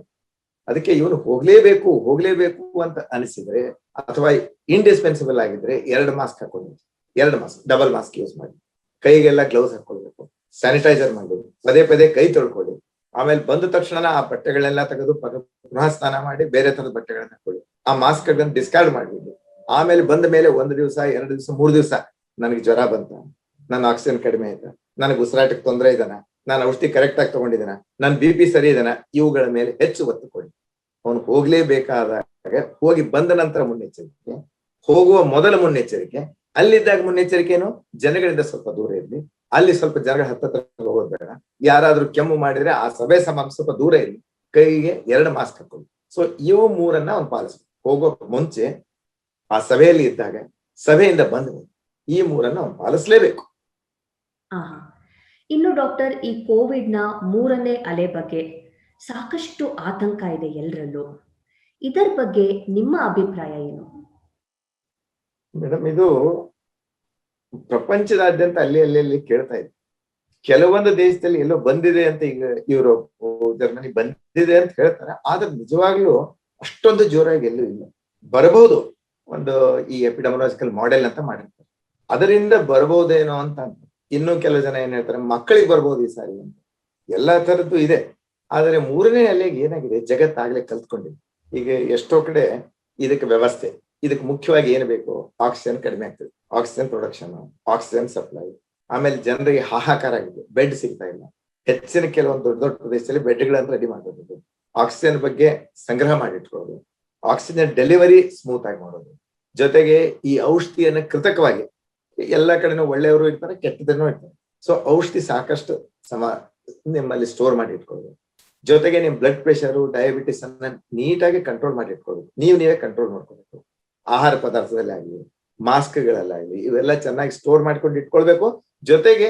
ಅದಕ್ಕೆ ಇವನು ಹೋಗ್ಲೇಬೇಕು ಹೋಗ್ಲೇಬೇಕು ಅಂತ ಅನಿಸಿದ್ರೆ, ಅಥವಾ ಇಂಡಿಸ್ಪೆನ್ಸಿಬಲ್ ಆಗಿದ್ರೆ ಎರಡು ಮಾಸ್ಕ್ ಹಾಕೊಂಡು ಎರಡು ಮಾಸ್ಕ್ ಡಬಲ್ ಮಾಸ್ಕ್ ಯೂಸ್ ಮಾಡಿ. ಕೈಗೆಲ್ಲ ಗ್ಲೌಸ್ ಹಾಕೊಳ್ಬೇಕು ಸ್ಯಾನಿಟೈಸರ್ ಮಾಡಿ. ಪದೇ ಪದೇ ಕೈ ತೊಳ್ಕೊಳ್ಳಿ. ಆಮೇಲೆ ಬಂದ ತಕ್ಷಣ ಆ ಬಟ್ಟೆಗಳೆಲ್ಲ ತೆಗೆದು ಪುನಃ ಸ್ನಾನ ಮಾಡಿ ಬೇರೆ ತರದ ಬಟ್ಟೆಗಳನ್ನ ಹಾಕೊಳ್ಳಿ ಆ ಮಾಸ್ಕ್ ಡಿಸ್ಕಾರ್ಡ್ ಮಾಡ್ಬಿಡಿ. ಆಮೇಲೆ ಬಂದ ಮೇಲೆ ಒಂದು ದಿವಸ, ಎರಡು ದಿವಸ, ಮೂರು ದಿವಸ ನನಗೆ ಜ್ವರ ಬಂತ. ನನ್ನ ಆಕ್ಸಿಜನ್ ಕಡಿಮೆ ಆಯ್ತು. ನನಗೆ ಉಸಿರಾಟಕ್ಕೆ ತೊಂದರೆ ಇದನ. ನಾನು ಔಷಧಿ ಕರೆಕ್ಟ್ ಆಗಿ ತಗೊಂಡಿದ್ದಾನ ನನ್ನ ಬಿ ಪಿ ಸರಿ ಇದನ. ಇವುಗಳ ಮೇಲೆ ಹೆಚ್ಚು ಒತ್ತು ಕೊಡಿ. ಅವನು ಹೋಗ್ಲೇಬೇಕಾದಾಗ ಹೋಗಿ ಬಂದ ನಂತರ ಮುನ್ನೆಚ್ಚರಿಕೆ, ಹೋಗುವ ಮೊದಲ ಮುನ್ನೆಚ್ಚರಿಕೆ. ಅಲ್ಲಿದ್ದಾಗ ಮುನ್ನೆಚ್ಚರಿಕೆ ಏನು? ಜನಗಳಿಂದ ಸ್ವಲ್ಪ ದೂರ ಇರಲಿ. ಅಲ್ಲಿ ಸ್ವಲ್ಪ ಜನಗಳ ಹತ್ತತ್ರ ಹೋಗೋದು ಬೇಡ ಯಾರಾದ್ರೂ ಕೆಮ್ಮು ಮಾಡಿದ್ರೆ ಆ ಸಭೆ ಸಮ ಸ್ವಲ್ಪ ದೂರ ಇರಲಿ. ಕೈಗೆ ಎರಡು ಮಾಸ್ಕ್ ಹಾಕೊಳ್ಳಿ. ಸೊ ಇವು ಮೂರನ್ನ ಅವ್ನು ಪಾಲಿಸ್ಬೇಕು. ಹೋಗೋ ಮುಂಚೆ ಆ ಸಭೆಯಲ್ಲಿ ಇದ್ದಾಗ ಸಭೆಯಿಂದ ಬಂದ ಈ ಮೂರನ್ನ ಅವ್ನು ಪಾಲಿಸ್ಲೇಬೇಕು. ಆಹಾ. ಇನ್ನು ಡಾಕ್ಟರ್ ಈ ಕೋವಿಡ್ನ ಮೂರನೇ ಅಲೆ ಬಗ್ಗೆ ಸಾಕಷ್ಟು ಆತಂಕ ಇದೆ ಎಲ್ಲರಲ್ಲೂ ಇದರ ಬಗ್ಗೆ ನಿಮ್ಮ ಅಭಿಪ್ರಾಯ ಏನು? ಮೇಡಮ್ ಇದು ಪ್ರಪಂಚದಾದ್ಯಂತ ಅಲ್ಲಿ ಅಲ್ಲಿ ಅಲ್ಲಿ ಕೇಳ್ತಾ ಇದೆ. ಕೆಲವೊಂದು ದೇಶದಲ್ಲಿ ಎಲ್ಲೋ ಬಂದಿದೆ ಅಂತ ಈಗ ಯುರೋಪ್ ಜರ್ಮನಿ ಬಂದಿದೆ ಅಂತ ಹೇಳ್ತಾರೆ ಆದ್ರೆ ನಿಜವಾಗ್ಲೂ ಅಷ್ಟೊಂದು ಜೋರಾಗಿ ಎಲ್ಲೂ ಇಲ್ಲ. ಬರಬಹುದು ಒಂದು ಈ ಎಪಿಡಮಲಾಜಿಕಲ್ ಮಾಡೆಲ್ ಅಂತ ಮಾಡಿರ್ತಾರೆ. ಅದರಿಂದ ಬರ್ಬೋದೇನೋ ಅಂತ. ಇನ್ನೂ ಕೆಲವು ಜನ ಏನ್ ಹೇಳ್ತಾರೆ, ಮಕ್ಕಳಿಗೆ ಬರ್ಬೋದು ಈ ಸಾರಿ ಅಂತ. ಎಲ್ಲಾ ತರದ್ದು ಇದೆ. ಆದ್ರೆ ಮೂರನೇ ಅಲೆಗೆ ಏನಾಗಿದೆ? ಜಗತ್ತಾಗ್ಲೇ ಕಲ್ತ್ಕೊಂಡಿದೆ. ಈಗ ಎಷ್ಟೋ ಕಡೆ ಇದಕ್ಕೆ ವ್ಯವಸ್ಥೆ, ಇದಕ್ಕೆ ಮುಖ್ಯವಾಗಿ ಏನು ಬೇಕು? ಆಕ್ಸಿಜನ್ ಕಡಿಮೆ ಆಗ್ತದೆ. ಆಕ್ಸಿಜನ್ ಪ್ರೊಡಕ್ಷನ್ ಆಕ್ಸಿಜನ್ ಸಪ್ಲೈ ಆಮೇಲೆ ಜನರಿಗೆ ಹಾಹಾಕಾರ ಆಗಿದೆ. ಬೆಡ್ ಸಿಗ್ತಾ ಇಲ್ಲ. ಹೆಚ್ಚಿನ ಕೆಲವೊಂದು ದೊಡ್ಡ ದೊಡ್ಡ ಪ್ರದೇಶದಲ್ಲಿ ಬೆಡ್ಗಳನ್ನ ರೆಡಿ ಮಾಡಬೇಕು ಆಕ್ಸಿಜನ್ ಬಗ್ಗೆ ಸಂಗ್ರಹ ಮಾಡಿಟ್ಕೊಳ್ಳೋದು ಆಕ್ಸಿಜನ್ ಡೆಲಿವರಿ ಸ್ಮೂತ್ ಆಗಿ ಮಾಡೋದು. ಜೊತೆಗೆ ಈ ಔಷಧಿಯನ್ನ ಕೃತಕವಾಗಿ ಎಲ್ಲ ಕಡೆನೂ ಒಳ್ಳೆಯವರು ಇರ್ತಾರೆ, ಕೆಟ್ಟದನ್ನು ಇರ್ತಾರೆ. ಸೊ ಔಷಧಿ ಸಾಕಷ್ಟು ಸಮ, ನಿಮ್ಮಲ್ಲಿ ಸ್ಟೋರ್ ಮಾಡಿ ಇಟ್ಕೊಳ್ಳೋದು. ಜೊತೆಗೆ ನಿಮ್ ಬ್ಲಡ್ ಪ್ರೆಷರ್ ಡಯಾಬಿಟಿಸ್ ಅನ್ನ ನೀಟಾಗಿ ಕಂಟ್ರೋಲ್ ಮಾಡಿ ಇಟ್ಕೊಳ್ಬೇಕು ನೀವು ನೀವೇ ಕಂಟ್ರೋಲ್ ಮಾಡ್ಕೋಬೇಕು. ಆಹಾರ ಪದಾರ್ಥದಲ್ಲಿ ಆಗ್ಲಿ ಮಾಸ್ಕ್ಗಳಲ್ಲಾಗ್ಲಿ ಇವೆಲ್ಲ ಚೆನ್ನಾಗಿ ಸ್ಟೋರ್ ಮಾಡ್ಕೊಂಡು ಇಟ್ಕೊಳ್ಬೇಕು. ಜೊತೆಗೆ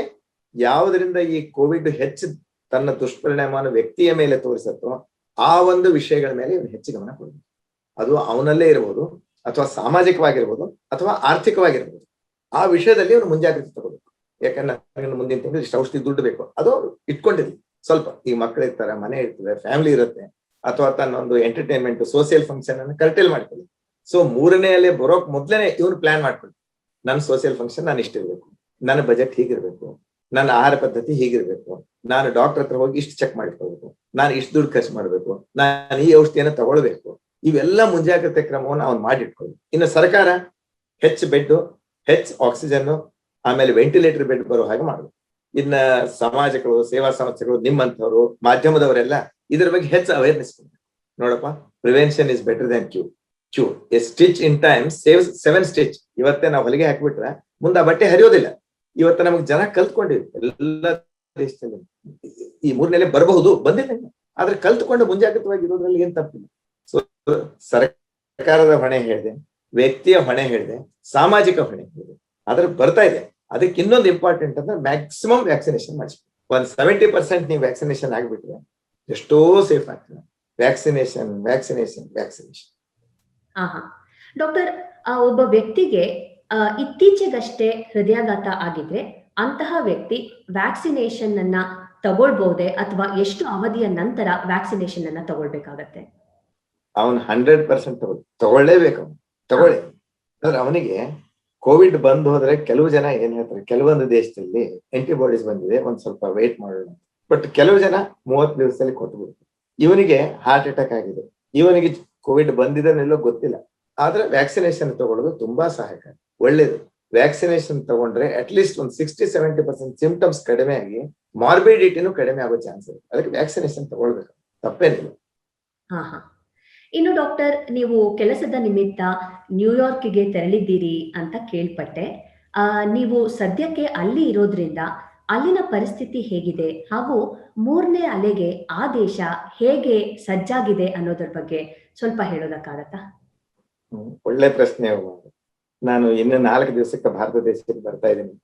ಯಾವುದರಿಂದ ಈ ಕೋವಿಡ್ ಹೆಚ್ಚು ತನ್ನ ದುಷ್ಪರಿಣಾಮವನ್ನು ವ್ಯಕ್ತಿಯ ಮೇಲೆ ತೋರಿಸತ್ತೋ, ಆ ಒಂದು ವಿಷಯಗಳ ಮೇಲೆ ಇವನು ಹೆಚ್ಚು ಗಮನ ಕೊಡಬೇಕು. ಅದು ಅವನಲ್ಲೇ ಇರಬಹುದು ಅಥವಾ ಸಾಮಾಜಿಕವಾಗಿರ್ಬೋದು, ಅಥವಾ ಆರ್ಥಿಕವಾಗಿರ್ಬೋದು. ಆ ವಿಷಯದಲ್ಲಿ ಅವನು ಮುಂಜಾಗ್ರತೆ ತಗೋಬೇಕು. ಯಾಕಂದ್ರೆ ಮುಂದಿನ ತಿಂಗಳು ಇಷ್ಟು, ಔಷಧಿ ದುಡ್ಡು ಬೇಕು. ಅದು ಇಟ್ಕೊಂಡಿದ್ವಿ ಸ್ವಲ್ಪ ಈಗ ಮಕ್ಕಳು ಇರ್ತಾರೆ, ಮನೆ ಇರ್ತದೆ ಫ್ಯಾಮಿಲಿ ಇರುತ್ತೆ, ಅಥವಾ ತನ್ನ ಒಂದು ಎಂಟರ್ಟೈನ್ಮೆಂಟ್ ಸೋಷಿಯಲ್ ಫಂಕ್ಷನ್ ಅನ್ನು ಕರ್ಟೇಲ್ ಮಾಡ್ಕೊಳ್ಳಿ. ಸೊ ಮೂರನೇ ಅಲ್ಲೇ ಬರೋಕ್ ಮೊದ್ಲೇನೆ ಇವನು ಪ್ಲಾನ್ ಮಾಡ್ಕೊಳ್ಳಿ. ನನ್ನ ಸೋಷಿಯಲ್ ಫಂಕ್ಷನ್ ನಾನು ಇಷ್ಟಿರ್ಬೇಕು ನನ್ನ ಬಜೆಟ್ ಹೀಗಿರ್ಬೇಕು. ನನ್ನ ಆಹಾರ ಪದ್ಧತಿ ಹೀಗಿರ್ಬೇಕು. ನಾನು ಡಾಕ್ಟರ್ ಹತ್ರ ಹೋಗಿ ಇಷ್ಟು ಚೆಕ್ ಮಾಡಿಕೊಳ್ಬೇಕು. ನಾನು ಇಷ್ಟು ದುಡ್ಡು ಖರ್ಚು ಮಾಡಬೇಕು. ನಾನು ಈ ಔಷಧಿಯನ್ನು ತಗೊಳ್ಬೇಕು. ಇವೆಲ್ಲ ಮುಂಜಾಗ್ರತೆ ಕ್ರಮವನ್ನು ಅವ್ನು ಮಾಡಿಟ್ಕೊಂಡು ಇನ್ನು ಸರ್ಕಾರ ಹೆಚ್ಚು ಬೆಡ್, ಹೆಚ್ಚು ಆಕ್ಸಿಜನ್, ಆಮೇಲೆ ವೆಂಟಿಲೇಟರ್ ಬೆಡ್ ಬರೋ ಹಾಗೆ ಮಾಡುದು ಇನ್ನ ಸಮಾಜಗಳು, ಸೇವಾ ಸಂಸ್ಥೆಗಳು, ನಿಮ್ಮಂಥವ್ರು, ಮಾಧ್ಯಮದವರೆಲ್ಲ ಇದರ ಬಗ್ಗೆ ಹೆಚ್ಚು ಅವೇರ್ನೆಸ್ ನೋಡಪ್ಪ prevention is better than cure cure a stitch in time save seven stitch ಇವತ್ತೇ ನಾವು ಹೊಲಿಗೆ ಹಾಕಿಬಿಟ್ರೆ ಮುಂದೆ ಆ ಬಟ್ಟೆ ಹರಿಯೋದಿಲ್ಲ. ಇವತ್ತ ನಮಗೆ ಜನ ಕಲ್ತ್ಕೊಂಡಿವಿ ಎಲ್ಲ ದೇಶದಲ್ಲಿ ಈ ಮೂರನೇಲೆ ಬರಬಹುದು, ಬಂದಿಲ್ಲ. ಆದ್ರೆ ಕಲ್ತ್ಕೊಂಡು ಮುಂಜಾಗ್ರತವಾಗಿ ಇರೋದ್ರಲ್ಲಿ ಏನ್ ತಪ್ಪಿಲ್ಲ. ಸೊ ಸರ್ಕಾರದ ಹೊಣೆ ಹೇಳಿದೆ, ವ್ಯಕ್ತಿಯ ಹೊಣೆ ಹೇಳಿದೆ, ಸಾಮಾಜಿಕ ಹೊಣೆ ಹೇಳಿದೆ ಅದ್ರ ಬರ್ತಾ ಇದೆ. ಅದಕ್ಕೆ ಇನ್ನೊಂದು ಇಂಪಾರ್ಟೆಂಟ್ ಅಂದ್ರೆ ಮ್ಯಾಕ್ಸಿಮಮ್ ವ್ಯಾಕ್ಸಿನೇಷನ್ ಮಾಡಿಸ್ಬೇಕು. ಒಂದ್ ಸೆವೆಂಟಿ ಪರ್ಸೆಂಟ್ ನೀವು ವ್ಯಾಕ್ಸಿನೇಷನ್ ಆಗ್ಬಿಟ್ರೆ ಎಷ್ಟೋ ಸೇಫ್ ಆಗ್ತದೆ. ವ್ಯಾಕ್ಸಿನೇಷನ್ ವ್ಯಾಕ್ಸಿನೇಷನ್ ವ್ಯಾಕ್ಸಿನೇಷನ್ ಡಾಕ್ಟರ್ ಒಬ್ಬ ವ್ಯಕ್ತಿಗೆ ಇತ್ತೀಚೆಗಷ್ಟೇ ಹೃದಯಾಘಾತ ಆಗಿದ್ರೆ ಅಂತಹ ವ್ಯಕ್ತಿ ವ್ಯಾಕ್ಸಿನೇಷನ್ ಅನ್ನ ತಗೊಳ್ಬಹುದೇ ಅಥವಾ ಎಷ್ಟು ಅವಧಿಯ ನಂತರ ವ್ಯಾಕ್ಸಿನೇಷನ್ ಅನ್ನ ತಗೊಳ್ಬೇಕಾಗತ್ತೆ? ಅವನ್ ಹಂಡ್ರೆಡ್ ಪರ್ಸೆಂಟ್ ತಗೊಳ್ಳೇಬೇಕು ಅವನು. ತಗೊಳ್ಳಿ. ಅಂದ್ರೆ ಅವನಿಗೆ ಕೋವಿಡ್ ಬಂದ್ ಹೋದ್ರೆ ಕೆಲವು ಜನ ಏನ್ ಹೇಳ್ತಾರೆ, ಕೆಲವೊಂದು ದೇಶದಲ್ಲಿ ಆಂಟಿಬಾಡೀಸ್ ಬಂದಿದೆ, ಒಂದ್ ಸ್ವಲ್ಪ ವೇಟ್ ಮಾಡೋಣ ಬಟ್ ಕೆಲವು ಜನ ಮೂವತ್ತು ದಿವಸದಲ್ಲಿ ಕೊಟ್ಟು ಬಿಡ್ತಾರೆ. ಇವನಿಗೆ ಹಾರ್ಟ್ ಅಟ್ಯಾಕ್ ಆಗಿದೆ. ಇವನಿಗೆ ಕೋವಿಡ್ ಬಂದಿದನೆಲ್ಲೋ ಗೊತ್ತಿಲ್ಲ. ಆದ್ರೆ ವ್ಯಾಕ್ಸಿನೇಷನ್ ತಗೊಳ್ಳೋದು ತುಂಬಾ ಸಹಾಯಕ. ಒಳ್ಳೇದು. ವ್ಯಾಕ್ಸಿನೇಷನ್ ತಗೊಂಡ್ರೆ ಅಟ್ ಲೀಸ್ಟ್ ಒಂದು ಸಿಕ್ಸ್ಟಿ ಸೆವೆಂಟಿ ಪರ್ಸೆಂಟ್ ಸಿಂಪ್ಟಮ್ಸ್ ಕಡಿಮೆ ಆಗಿ ಮಾರ್ಬಿಡಿಟಿನೂ ಕಡಿಮೆ ಆಗೋ ಚಾನ್ಸ್ ಇದೆ ಅದಕ್ಕೆ ವ್ಯಾಕ್ಸಿನೇಷನ್ ತಗೊಳ್ಬೇಕು. ತಪ್ಪೇನಿಲ್ಲ. ಇನ್ನು ಡಾಕ್ಟರ್, ನೀವು ಕೆಲಸದ ನಿಮಿತ್ತ ನ್ಯೂಯಾರ್ಕ್ಗೆ ತೆರಳಿದ್ದೀರಿ ಅಂತ ಕೇಳ್ಪಟ್ಟೆ ನೀವು ಸದ್ಯಕ್ಕೆ ಅಲ್ಲಿ ಇರೋದ್ರಿಂದ ಅಲ್ಲಿನ ಪರಿಸ್ಥಿತಿ ಹೇಗಿದೆ ಹಾಗೂ ಮೂರನೇ ಅಲೆಗೆ ಆ ದೇಶ ಹೇಗೆ ಸಜ್ಜಾಗಿದೆ ಅನ್ನೋದ್ರ ಬಗ್ಗೆ ಸ್ವಲ್ಪ ಹೇಳೋದಕ್ಕಾಗತ್ತಾ. ಒಳ್ಳೆ ಪ್ರಶ್ನೆ. ನಾನು ಇನ್ನು ನಾಲ್ಕು ದಿವಸಕ್ಕೆ ಭಾರತ ದೇಶಕ್ಕೆ ಬರ್ತಾ ಇದ್ದೀನಿ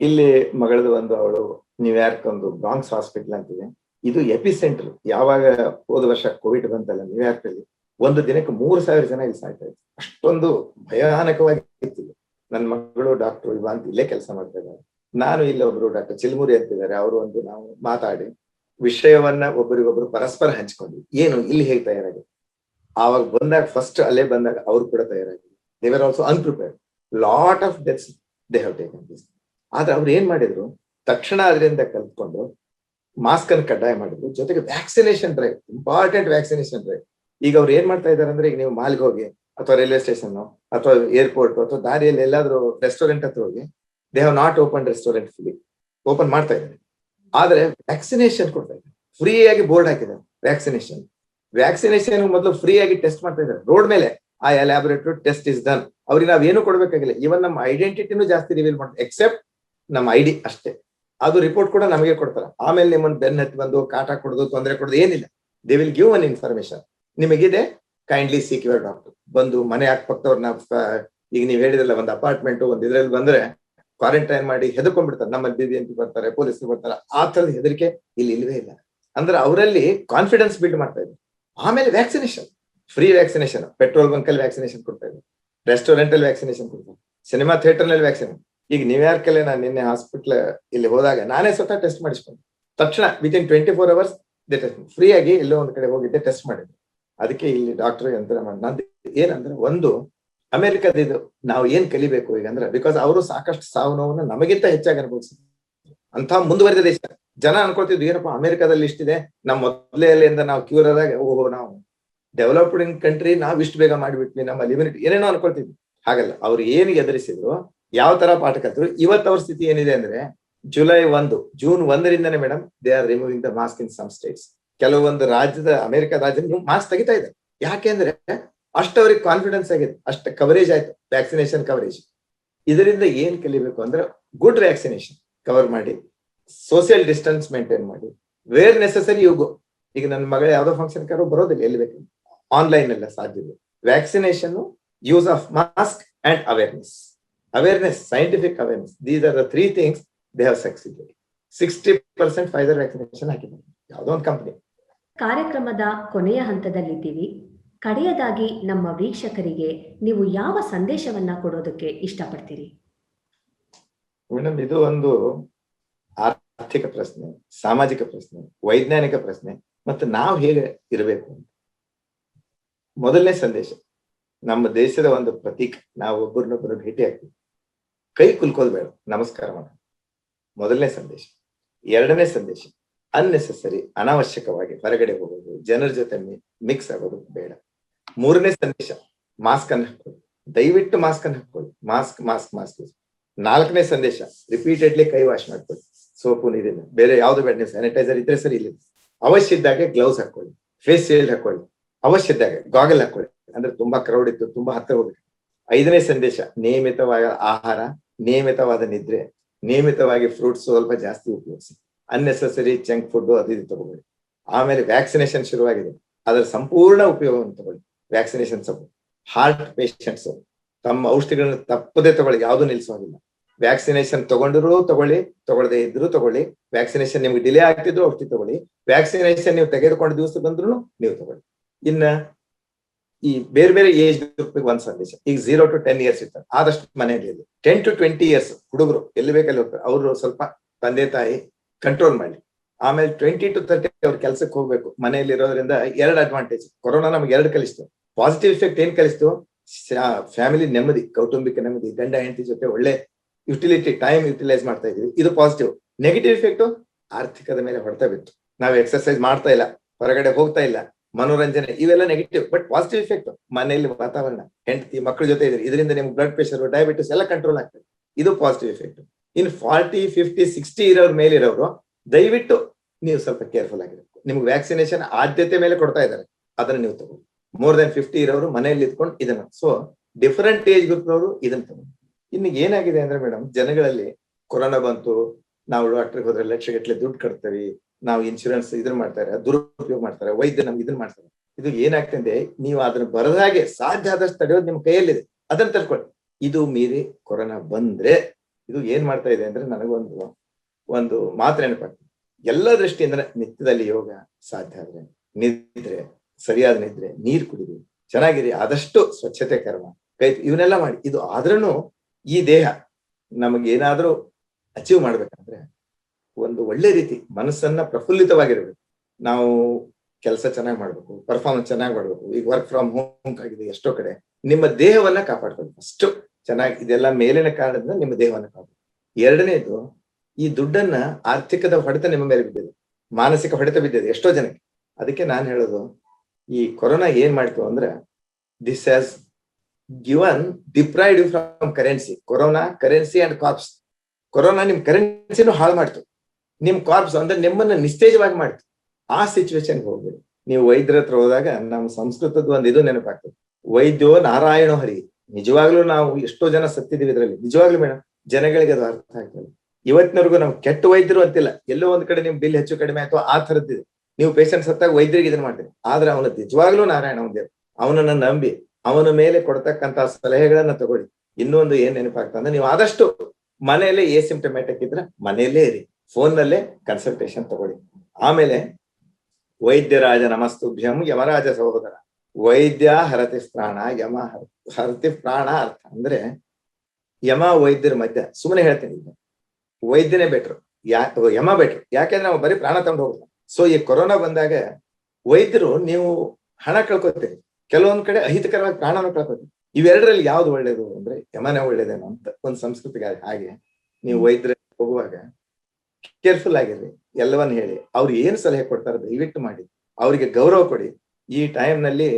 ಇಲ್ಲಿ ಮಗಳದು ಒಂದು ಅವಳು ನ್ಯೂಯಾರ್ಕ್ ಒಂದು ಬ್ರಾಂಕ್ಸ್ ಹಾಸ್ಪಿಟಲ್ ಅಂತಿದೆ ಇದು ಎಪಿ ಸೆಂಟರ್ ಯಾವಾಗ ಹೋದ ವರ್ಷ ಕೋವಿಡ್ ಬಂತಲ್ಲ ನ್ಯೂಯಾರ್ಕ್ ಅಲ್ಲಿ ಒಂದು ದಿನಕ್ಕೆ ಮೂರು ಸಾವಿರ ಜನ ಇಲ್ಲಿ ಸಾಯ್ತಾ ಇದ್ರು. ಅಷ್ಟೊಂದು ಭಯಾನಕವಾಗಿ ಇತ್ತು ನನ್ನ ಮಗಳು ಡಾಕ್ಟರ್ ಇಲ್ವಾ ಅಂತ ಇಲ್ಲೇ ಕೆಲಸ ಮಾಡ್ತಾ ಇದ್ದಾರೆ ನಾನು ಇಲ್ಲಿ ಒಬ್ರು ಡಾಕ್ಟರ್ ಚಿಲ್ಮುರಿ ಅಂತಿದ್ದಾರೆ ಅವರು ಒಂದು ನಾವು ಮಾತಾಡಿ ವಿಷಯವನ್ನ ಒಬ್ಬರಿಗೊಬ್ರು ಪರಸ್ಪರ ಹಂಚ್ಕೊಂಡ್ವಿ ಏನು ಇಲ್ಲಿ ಹೇಗೆ ತಯಾರಾಗಿದೆ? ಆವಾಗ ಬಂದಾಗ ಫಸ್ಟ್ ಅಲ್ಲೇ ಬಂದಾಗ ಅವ್ರು ಕೂಡ ತಯಾರಾಗಿದ್ರು. They were also unprepared lot of deaths they have taken this ಆದ್ರೆ ಅವ್ರು ಏನ್ ಮಾಡಿದ್ರು? ತಕ್ಷಣ ಅದರಿಂದ ಕಲ್ತ್ಕೊಂಡು ಮಾಸ್ಕ್ ಅನ್ನು ಕಡ್ಡಾಯ ಮಾಡಿದ್ರು. ಜೊತೆಗೆ vaccination drive important vaccination drive ಈಗ ಅವ್ರು ಏನ್ ಮಾಡ್ತಾ ಇದಾರೆ ಅಂದ್ರೆ, ಈಗ ನೀವು ಮಾಲ್ಗೆ ಹೋಗಿ ಅಥವಾ ರೈಲ್ವೆ ಸ್ಟೇಷನ್ ಅಥವಾ ಏರ್ಪೋರ್ಟ್ ಅಥವಾ ದಾರಿಯಲ್ಲಿ ಎಲ್ಲಾದ್ರೂ ರೆಸ್ಟೋರೆಂಟ್ ಹತ್ರ ಹೋಗಿ they have not open restaurant free open ಮಾಡ್ತಾ ಇದ್ದಾರೆ. ಆದ್ರೆ ವ್ಯಾಕ್ಸಿನೇಷನ್ ಕೊಡ್ತಾ ಇದ್ದಾರೆ. ಫ್ರೀ ಆಗಿ ಬೋರ್ಡ್ ಹಾಕಿದ್ದಾರೆ ವ್ಯಾಕ್ಸಿನೇಷನ್ ವ್ಯಾಕ್ಸಿನೇಷನ್ ಮೊದಲು ಫ್ರೀ ಆಗಿ ಟೆಸ್ಟ್ ಮಾಡ್ತಾ ಇದ್ದಾರೆ. ರೋಡ್ ಮೇಲೆ ಆ ಲ್ಯಾಬೊರೇಟರಿ ಟೆಸ್ಟ್ ಇಸ್ ಡನ್ ಅವ್ರಿಗೆ ನಾವ್ ಏನು ಕೊಡ್ಬೇಕಾಗಿಲ್ಲ. ಇವನ್ ನಮ್ಮ ಐಡೆಂಟಿಟಿನೂ ಜಾಸ್ತಿ ರಿವೀಲ್ ಮಾಡ್ತಾರೆ. ಎಕ್ಸೆಪ್ಟ್ ನಮ್ಮ ಐಡಿ ಅಷ್ಟೇ. ಅದು ರಿಪೋರ್ಟ್ ಕೂಡ ನಮಗೆ ಕೊಡ್ತಾರೆ. ಆಮೇಲೆ ನಿಮ್ಮನ್ನು ಬೆನ್ ಹತ್ತಿ ಬಂದು ಕಾಟ ಕೊಡೋದು, ತೊಂದರೆ ಕೊಡೋದು ಏನಿಲ್ಲ. They will give an information ನಿಮಗಿದೆ? Kindly seek your doctor ಬಂದು ಮನೆ ಅಕ್ಕಪಕ್ಕದವ್ರನ್ನ ಈಗ ನೀವು ಹೇಳಿದ್ರಲ್ಲ, ಒಂದು ಅಪಾರ್ಟ್ಮೆಂಟ್ ಒಂದು ಇದ್ರಲ್ಲಿ ಬಂದ್ರೆ ಕ್ವಾರಂಟೈನ್ ಮಾಡಿ ಹೆದರ್ಕೊಂಡ್ಬಿಡ್ತಾರೆ. ನಮ್ಮಲ್ಲಿ ಬಿ ಬಿ ಎಂ ಪಿ ಬರ್ತಾರೆ ಪೊಲೀಸ್ ಬರ್ತಾರೆ. ಆ ತರದ ಹೆದರಿಕೆ ಇಲ್ಲಿ ಇಲ್ವೇ ಇಲ್ಲ. ಅಂದ್ರೆ ಅವರಲ್ಲಿ ಕಾನ್ಫಿಡೆನ್ಸ್ ಬಿಲ್ಡ್ ಮಾಡ್ತಾ ಇದ್ರು. ಆಮೇಲೆ vaccination free vaccination petrol bunk ಅಲ್ಲಿ ವ್ಯಾಕ್ಸಿನೇಷನ್ ಕೊಡ್ತಾ ಇದ್ರು. ರೆಸ್ಟೋರೆಂಟ್ ಅಲ್ಲಿ ವ್ಯಾಕ್ಸಿನೇಷನ್ ಕೊಡ್ತಾರೆ ಸಿನಿಮಾ ಥಿಯೇಟರ್ನಲ್ಲಿ ವ್ಯಾಕ್ಸಿನ್ ಈಗ ನ್ಯೂಯಾರ್ಕ್ ಅಲ್ಲಿ ನಾನು ನಿನ್ನೆ ಹಾಸ್ಪಿಟಲ್ ಇಲ್ಲಿ ಹೋದಾಗ ನಾನೇ ಸ್ವತಃ ಟೆಸ್ಟ್ ಮಾಡಿಸ್ಕೊಂಡು. ತಕ್ಷಣ within twenty four hours free ಆಗಿ ಎಲ್ಲೋ ಒಂದ್ ಕಡೆ ಹೋಗಿದ್ದೆ ಟೆಸ್ಟ್ ಮಾಡಿದ್ದೆ. ಅದಕ್ಕೆ ಇಲ್ಲಿ ಡಾಕ್ಟರ್ ಅಂತಾರೆ ನಂದು ಏನಂದ್ರೆ ಒಂದು, ಅಮೆರಿಕದ ಇದು ನಾವು ಏನ್ ಕಲಿಬೇಕು ಈಗ ಅಂದ್ರೆ ಬಿಕಾಸ್ ಅವರು ಸಾಕಷ್ಟು ಸಾವು ನೋವನ್ನು ನಮಗಿಂತ ಹೆಚ್ಚಾಗಿ ಅನುಭವಿಸಿದ್ರು. ಅಂತ ಮುಂದುವರೆದ ದೇಶ. ಜನ ಅನ್ಕೊಳ್ತಿದ್ವಿ ಏನಪ್ಪಾ, ಅಮೆರಿಕದಲ್ಲಿ ಇಷ್ಟಿದೆ ನಮ್ಮ ಮೊದಲೆಯಿಂದ ನಾವು ಕ್ಯೂರ್ ಆದಾಗ, ಓಹೋ, ನಾವು ಡೆವಲಪ್ಡ್ ಕಂಟ್ರಿ ನಾವು ಇಷ್ಟು ಬೇಗ ಮಾಡಿಬಿಟ್ವಿ ನಮ್ಮ ಇಮ್ಯುನಿಟಿ ಏನೇನೋ ಅನ್ಕೊಳ್ತಿದ್ವಿ ಹಾಗಲ್ಲ, ಅವ್ರು ಏನು ಎದುರಿಸಿದ್ರು, ಯಾವ ತರ ಪಾಠ ಕಲ್ತರು ಇವತ್ತು ಅವ್ರ ಸ್ಥಿತಿ ಏನಿದೆ ಅಂದ್ರೆ, ಜುಲೈ ಒಂದು, June ಒಂದರಿಂದನೇ madam they are removing the mask in some states ಕೆಲವೊಂದು ರಾಜ್ಯದ, ಅಮೆರಿಕ ರಾಜ್ಯ ಮಾಸ್ಕ್ ತೆಗಿತಾ ಇದೆ ಯಾಕೆಂದ್ರೆ ಅಷ್ಟು ಅವ್ರಿಗೆ ಕಾನ್ಫಿಡೆನ್ಸ್ ಆಗಿದೆ. ಅಷ್ಟು ಕವರೇಜ್ ಆಯ್ತು. ವ್ಯಾಕ್ಸಿನೇಷನ್ ಕವರೇಜ್ ಇದರಿಂದ ಏನ್ ಕಲಿಬೇಕು ಅಂದ್ರೆ ಗುಡ್ ವ್ಯಾಕ್ಸಿನೇಷನ್ ಕವರ್ ಮಾಡಿ ಸೋಷಿಯಲ್ ಡಿಸ್ಟೆನ್ಸ್ ಮೇಂಟೈನ್ ಮಾಡಿ ವೇರ್ ಯು ಯುಗೋ ಈಗ ನನ್ನ ಮಗಳ ಯಾವ್ದೋ ಫಂಕ್ಷನ್ ಕರೋ ಬರೋದಿಲ್ಲ, ಎಲ್ಲಿ ಬೇಕು? ಆನ್ಲೈನ್ ಎಲ್ಲ ಸಾಧ್ಯ ಇದೆ. Vaccination use of mask and awareness awareness scientific awareness these are the three things they have succeeded sixty percent further vaccination ಹಾಕಿದ್ದಾರೆ. ಯಾವುದೋ ಒಂದು ಕಂಪನಿ ಕಾರ್ಯಕ್ರಮದ ಕೊನೆಯ ಹಂತದಲ್ಲಿದ್ದೀವಿ. ಕಡೆಯದಾಗಿ ನಮ್ಮ ವೀಕ್ಷಕರಿಗೆ ನೀವು ಯಾವ ಸಂದೇಶವನ್ನ ಕೊಡೋದಕ್ಕೆ ಇಷ್ಟಪಡ್ತೀರಿ? ಮೇಡಮ್, ಇದು ಒಂದು ಆರ್ಥಿಕ ಪ್ರಶ್ನೆ, ಸಾಮಾಜಿಕ ಪ್ರಶ್ನೆ, ವೈಜ್ಞಾನಿಕ ಪ್ರಶ್ನೆ, ಮತ್ತು ನಾವು ಹೇಗೆ ಇರಬೇಕು ಅಂತ. ಮೊದಲನೇ ಸಂದೇಶ, ನಮ್ಮ ದೇಶದ ಒಂದು ಪ್ರತೀಕ, ನಾವು ಒಬ್ಬರನ್ನೊಬ್ಬರು ಭೇಟಿ ಆಗ್ತೀವಿ. ಕೈ ಕುಲ್ಕೋದ್ಬೇಡ ನಮಸ್ಕಾರ ಮಾಡ ಮೊದಲನೇ ಸಂದೇಶ, ಎರಡನೇ ಸಂದೇಶ ಅನ್ನೆಸೆಸರಿ ಅನಾವಶ್ಯಕವಾಗಿ ಹೊರಗಡೆ ಹೋಗೋದು, ಜನರ ಜೊತೆ ಮಿಕ್ಸ್ ಆಗೋದು ಬೇಡ. ಮೂರನೇ ಸಂದೇಶ ಮಾಸ್ಕ್ ಅನ್ನು ಹಾಕೊಳ್ಳಿ. ದಯವಿಟ್ಟು ಮಾಸ್ಕ್ ಅನ್ನು ಹಾಕೊಳ್ಳಿ. ಮಾಸ್ಕ್ ಮಾಸ್ಕ್ ಮಾಸ್ಕ್ ನಾಲ್ಕನೇ ಸಂದೇಶ ರಿಪೀಟೆಡ್ಲಿ ಕೈ ವಾಶ್ ಮಾಡ್ಕೊಳ್ಳಿ. ಸೋಪು, ನೀರಿನ. ಬೇರೆ ಯಾವ್ದು ಬೇಡ, ನೀವು ಸ್ಯಾನಿಟೈಸರ್ ಇದ್ರೆ ಸರಿ ಇಲ್ಲ ಅವಶ್ಯ ಇದ್ದಾಗ ಗ್ಲೌಸ್ ಹಾಕೊಳ್ಳಿ. ಫೇಸ್ ಶೀಲ್ಡ್ ಹಾಕೊಳ್ಳಿ. ಅವಶ್ಯ ಇದ್ದಾಗ ಗಾಗಲ್ ಹಾಕೊಳ್ಳಿ. ಅಂದ್ರೆ ತುಂಬಾ ಕ್ರೌಡ್ ಇತ್ತು, ತುಂಬಾ ಹತ್ತಿರ ಹೋಗಿ ಐದನೇ ಸಂದೇಶ, ನಿಯಮಿತವಾದ ಆಹಾರ, ನಿಯಮಿತವಾದ ನಿದ್ರೆ, ನಿಯಮಿತವಾಗಿ ಫ್ರೂಟ್ಸ್ ಸ್ವಲ್ಪ ಜಾಸ್ತಿ ಉಪಯೋಗಿಸಿ. ಅನ್ನೆಸೆಸರಿ ಜಂಕ್ ಫುಡ್ ಅದು ಇದು ತಗೊಳ್ಳಿ. ಆಮೇಲೆ ವ್ಯಾಕ್ಸಿನೇಷನ್ ಶುರುವಾಗಿದೆ. ಅದರ ಸಂಪೂರ್ಣ ಉಪಯೋಗವನ್ನು ತಗೊಳ್ಳಿ. ವ್ಯಾಕ್ಸಿನೇಷನ್ ತಗೊಳ್ಳಿ ಹಾರ್ಟ್ ಪೇಷಂಟ್ಸ್ ತಮ್ಮ ಔಷಧಿಗಳನ್ನು ತಪ್ಪದೆ ತಗೊಳ್ಳಿ, ಯಾವುದು ನಿಲ್ಸೋದಿಲ್ಲ ವ್ಯಾಕ್ಸಿನೇಷನ್ ತಗೊಂಡ್ರು ತಗೊಳ್ಳಿ, ತಗೊಳ್ಳದೆ ಇದ್ರು ತಗೊಳ್ಳಿ. ವ್ಯಾಕ್ಸಿನೇಷನ್ ನಿಮ್ಗೆ ಡಿಲೇ ಆಗ್ತಿದ್ರು ಔಷಧಿ ತಗೊಳ್ಳಿ. ವ್ಯಾಕ್ಸಿನೇಷನ್ ನೀವು ತೆಗೆದುಕೊಂಡ ದಿವಸ ಬಂದ್ರು ನೀವು ತಗೊಳ್ಳಿ. ಇನ್ನ ಈ ಬೇರೆ ಬೇರೆ ಏಜ್ ಗ್ರೂಪ್ ಒಂದ್ ಸಂದೇಶ. ಈಗ ಜೀರೋ ಟು ಟೆನ್ ಇಯರ್ಸ್ ಇರ್ತಾರೆ. ಆದಷ್ಟು ಮನೆಯಲ್ಲಿ ಟೆನ್ ಟು ಟ್ವೆಂಟಿ ಇಯರ್ಸ್ ಹುಡುಗರು ಎಲ್ಲಿ ಬೇಕಲ್ಲಿ ಹೋಗ್ತಾರೆ ಅವರು ಸ್ವಲ್ಪ ತಂದೆ ತಾಯಿ ಕಂಟ್ರೋಲ್ ಮಾಡಿ ಆಮೇಲೆ ಟ್ವೆಂಟಿ ಟು ತರ್ಟಿ ಅವ್ರ ಕೆಲಸಕ್ಕೆ ಹೋಗ್ಬೇಕು. ಮನೆಯಲ್ಲಿ ಇರೋದ್ರಿಂದ ಎರಡು ಅಡ್ವಾಂಟೇಜ್ ಕೊರೋನಾ ನಮ್ಗೆ ಎರಡು ಕಲಿಸ್ತು. ಪಾಸಿಟಿವ್ ಇಫೆಕ್ಟ್ ಏನ್ ಕಲಿಸ್ತು? ಫ್ಯಾಮಿಲಿ ನೆಮ್ಮದಿ, ಕೌಟುಂಬಿಕ ನೆಮ್ಮದಿ, ಗಂಡ, ಹೆಂಡತಿ ಜೊತೆ ಒಳ್ಳೆ ಯುಟಿಲಿಟಿ ಟೈಮ್ ಯುಟಿಲೈಸ್ ಮಾಡ್ತಾ ಇದೀವಿ. ಇದು ಪಾಸಿಟಿವ್ ನೆಗೆಟಿವ್ ಇಫೆಕ್ಟ್ ಆರ್ಥಿಕದ ಮೇಲೆ ಹೊಡೆತ ಬಿತ್ತು. ನಾವು ಎಕ್ಸರ್ಸೈಸ್ ಮಾಡ್ತಾ ಇಲ್ಲ, ಹೊರಗಡೆ ಹೋಗ್ತಾ ಇಲ್ಲ, ಮನೋರಂಜನೆ, ಇವೆಲ್ಲ ನೆಗೆಟಿವ್ ಬಟ್ ಪಾಸಿಟಿವ್ ಇಫೆಕ್ಟ್ ಮನೆಯಲ್ಲಿ ವಾತಾವರಣ, ಹೆಂಡತಿ ಮಕ್ಕಳ ಜೊತೆ ಇದ್ರೆ ಇದರಿಂದ ನಿಮ್ಗೆ ಬ್ಲಡ್ ಪ್ರೆಷರ್ ಡಯಾಬಿಟಿಸ್ ಎಲ್ಲ ಕಂಟ್ರೋಲ್ ಆಗ್ತದೆ. ಇದು positive effect in forty, fifty, sixty ಇರೋರ್ ಇರೋರು ದಯವಿಟ್ಟು ನೀವು ಸ್ವಲ್ಪ ಕೇರ್ಫುಲ್ ಆಗಿರಬೇಕು ನಿಮ್ಗೆ ವ್ಯಾಕ್ಸಿನೇಷನ್ ಆದ್ಯತೆ ಮೇಲೆ ಕೊಡ್ತಾ ಇದ್ದಾರೆ. ಅದನ್ನ ನೀವು ತಗೊಳ್ಳಿ. ಮೋರ್ ದನ್ ಫಿಫ್ಟಿ ಇರೋರು ಮನೆಯಲ್ಲಿ ಇದ್ಕೊಂಡು ಇದನ್ನ. ಸೊ ಡಿಫರೆಂಟ್ ಏಜ್ ಗ್ರೂಪ್ ಇದನ್ನ ತಗೊಂಡು ಇನ್ನು ಏನಾಗಿದೆ ಅಂದ್ರೆ ಮೇಡಮ್ ಜನಗಳಲ್ಲಿ ಕೊರೋನಾ ಬಂತು, ನಾವು ಡಾಕ್ಟರ್ಗೆ ಹೋದ್ರೆ ಲಕ್ಷಗಟ್ಟಲೆ ದುಡ್ಡು ಕಟ್ತೀವಿ, ನಾವು ಇನ್ಶೂರೆನ್ಸ್ ಇದನ್ನ ಮಾಡ್ತಾರೆ, ದುರುಪಯೋಗ ಮಾಡ್ತಾರೆ ವೈದ್ಯ ನಮ್ಗೆ ಇದನ್ನ ಮಾಡ್ತಾರೆ. ಇದು ಏನಾಗ್ತದೆ ನೀವು ಅದನ್ನ ಬರದ ಹಾಗೆ ಸಾಧ್ಯ ಆದಷ್ಟು ತಡೆಯೋದು ನಿಮ್ ಕೈಯಲ್ಲಿದೆ. ಅದನ್ನ ತಡ್ಕೊಳ್ಳಿ. ಇದು ಮೀರಿ ಕೊರೋನಾ ಬಂದ್ರೆ ಇದು ಏನ್ ಮಾಡ್ತಾ ಇದೆ ಅಂದ್ರೆ ನನಗೊಂದು, ಒಂದು ಮಾತ್ರ ನೆನಪಾಗ್ತದೆ. ಎಲ್ಲ ದೃಷ್ಟಿಯಿಂದ ನಿತ್ಯದಲ್ಲಿ ಯೋಗ ಸಾಧ್ಯ ಆದ್ರೆ, ನಿದ್ರೆ, ಸರಿಯಾದ ನಿದ್ರೆ, ನೀರ್ ಕುಡಿದು ಚೆನ್ನಾಗಿರಿ, ಆದಷ್ಟು ಸ್ವಚ್ಛತೆ ಕರ್ಮ ಇವನ್ನೆಲ್ಲ ಮಾಡಿ. ಇದು ಆದ್ರೂ ಈ ದೇಹ ನಮಗೆ ಏನಾದ್ರೂ ಅಚೀವ್ ಮಾಡ್ಬೇಕಂದ್ರೆ ಒಂದು ಒಳ್ಳೆ ರೀತಿ ಮನಸ್ಸನ್ನ ಪ್ರಫುಲ್ಲಿತವಾಗಿರ್ಬೇಕು. ನಾವು ಕೆಲಸ ಚೆನ್ನಾಗಿ ಮಾಡ್ಬೇಕು ಪರ್ಫಾರ್ಮೆನ್ಸ್ ಚೆನ್ನಾಗಿ ಮಾಡ್ಬೇಕು. ಈಗ ವರ್ಕ್ ಫ್ರಮ್ ಹೋಮ್ ಆಗಿದೆ ಎಷ್ಟೋ ಕಡೆ. ನಿಮ್ಮ ದೇಹವನ್ನ ಕಾಪಾಡ್ಕೊಳ್ಬೇಕು ಅಷ್ಟು ಚೆನ್ನಾಗಿ ಇದೆಲ್ಲ ಮೇಲಿನ ಕಾರಣದಿಂದ ನಿಮ್ಮ ದೇಹವನ್ನು ಕಾಪಾಡ. ಎರಡನೇದು, ಈ ದುಡ್ಡನ್ನ ಆರ್ಥಿಕದ ಹೊಡೆತ ನಿಮ್ಮ ಮೇಲೆ ಬಿದ್ದಿದೆ. ಮಾನಸಿಕ ಹೊಡೆತ ಬಿದ್ದಿದೆ ಎಷ್ಟೋ ಜನಕ್ಕೆ. ಅದಕ್ಕೆ ನಾನು ಹೇಳೋದು, ಈ ಕೊರೋನಾ ಏನ್ ಮಾಡ್ತು ಅಂದ್ರೆ this has given deprived from currency corona currency and corpse corona ನಿಮ್ ಕರೆನ್ಸಿನೂ ಹಾಳು ಮಾಡ್ತು. ನಿಮ್ ಕಾರ್ಪ್ಸ್ ಅಂದ್ರೆ ನಿಮ್ಮನ್ನ ನಿಸ್ತೇಜವಾಗಿ ಮಾಡ್ತು. ಆ ಸಿಚುವೇಶನ್ ಹೋಗ್ಬೇಡಿ. ನೀವು ವೈದ್ಯರ ಹತ್ರ ಹೋದಾಗ ನಮ್ಮ ಸಂಸ್ಕೃತದ ಒಂದು ಇದು ನೆನಪಾಗ್ತದೆ. ವೈದ್ಯೋ ನಾರಾಯಣೋ ಹರಿ. ನಿಜವಾಗ್ಲೂ ನಾವು ಎಷ್ಟೋ ಜನ ಸತ್ತಿದೀವಿ ಇದರಲ್ಲಿ. ನಿಜವಾಗ್ಲೂ ಮೇಡಮ್ ಜನಗಳಿಗೆ ಅದು ಅರ್ಥ ಆಗ್ತದೆ ಇವತ್ತಿನವರೆಗೂ ನಾವು ಕೆಟ್ಟ ವೈದ್ಯರು ಅಂತಿಲ್ಲ. ಎಲ್ಲೋ ಒಂದ್ ಕಡೆ ನಿಮ್ ಬಿಲ್ ಹೆಚ್ಚು ಕಡಿಮೆ ಆಯ್ತು, ಆ ತರದ್ದಿದೆ ನೀವು ಪೇಷಂಟ್ ಸತ್ತಾಗ ವೈದ್ಯರಿಗೆ ಇದನ್ನ ಮಾಡ್ತೀರಿ. ಆದ್ರೆ ಅವನ ನಿಜವಾಗ್ಲೂ ನಾರಾಯಣ ಒಂದೇವ್ ಅವನನ್ನ ನಂಬಿ, ಅವನ ಮೇಲೆ ಕೊಡ್ತಕ್ಕಂತ ಸಲಹೆಗಳನ್ನ ತಗೊಳ್ಳಿ. ಇನ್ನೊಂದು ಏನ್ ನೆನಪಾಗ್ತಾ ಅಂದ್ರೆ, ನೀವು ಆದಷ್ಟು ಮನೆಯಲ್ಲೇ ಎ ಸಿಂಪ್ಟಮ್ಯಾಟಿಕ್ ಇದ್ರೆ ಮನೆಯಲ್ಲೇ ಇರಿ. ಫೋನ್ ನಲ್ಲೇ ಕನ್ಸಲ್ಟೇಷನ್ ತಗೊಳ್ಳಿ. ಆಮೇಲೆ, ವೈದ್ಯರಾಜ ನಮಸ್ತುಭ್ಯಂ ಯಮರಾಜ ಸಹೋದರ. ವೈದ್ಯ ಹರತಿ ಸ್ನಾನ ಯಮ ಹರ- ಹರತಿ ಪ್ರಾಣ ಅರ್ಥ. ಅಂದ್ರೆ ಯಮ ವೈದ್ಯರ ಮಧ್ಯ, ಸುಮ್ಮನೆ ಹೇಳ್ತೀನಿ ಈಗ. ವೈದ್ಯನೇ ಬೆಟ್ರು ಯಮ ಬೆಟ್ರು ಯಾಕೆಂದ್ರೆ ನಾವು ಬರೀ ಪ್ರಾಣ ತಗೊಂಡು ಹೋಗಲ್ಲ. ಸೊ ಈ ಕೊರೋನಾ ಬಂದಾಗ ವೈದ್ಯರು ನೀವು ಹಣ ಕಳ್ಕೊತೀರಿ. ಕೆಲವೊಂದ್ ಕಡೆ ಅಹಿತಕರವಾಗಿ ಪ್ರಾಣನ ಕಳ್ಕೊತೀರಿ. ಇವೆರಡರಲ್ಲಿ ಯಾವ್ದು ಒಳ್ಳೇದು ಅಂದ್ರೆ ಯಮನೇ ಒಳ್ಳೇದೇನೋ ಅಂತ ಒಂದು ಸಂಸ್ಕೃತಿಗೆ ಹಾಗೆ ನೀವು ವೈದ್ಯರ ಹೋಗುವಾಗ ಕೇರ್ಫುಲ್ ಆಗಿರ್ರಿ. ಎಲ್ಲವನ್ನ ಹೇಳಿ. ಅವ್ರು ಏನ್ ಸಲಹೆ ಕೊಡ್ತಾರೆ ದಯವಿಟ್ಟು ಮಾಡಿ. ಅವರಿಗೆ ಗೌರವ ಕೊಡಿ. ಈ ಟೈಮ್ನಲ್ಲಿ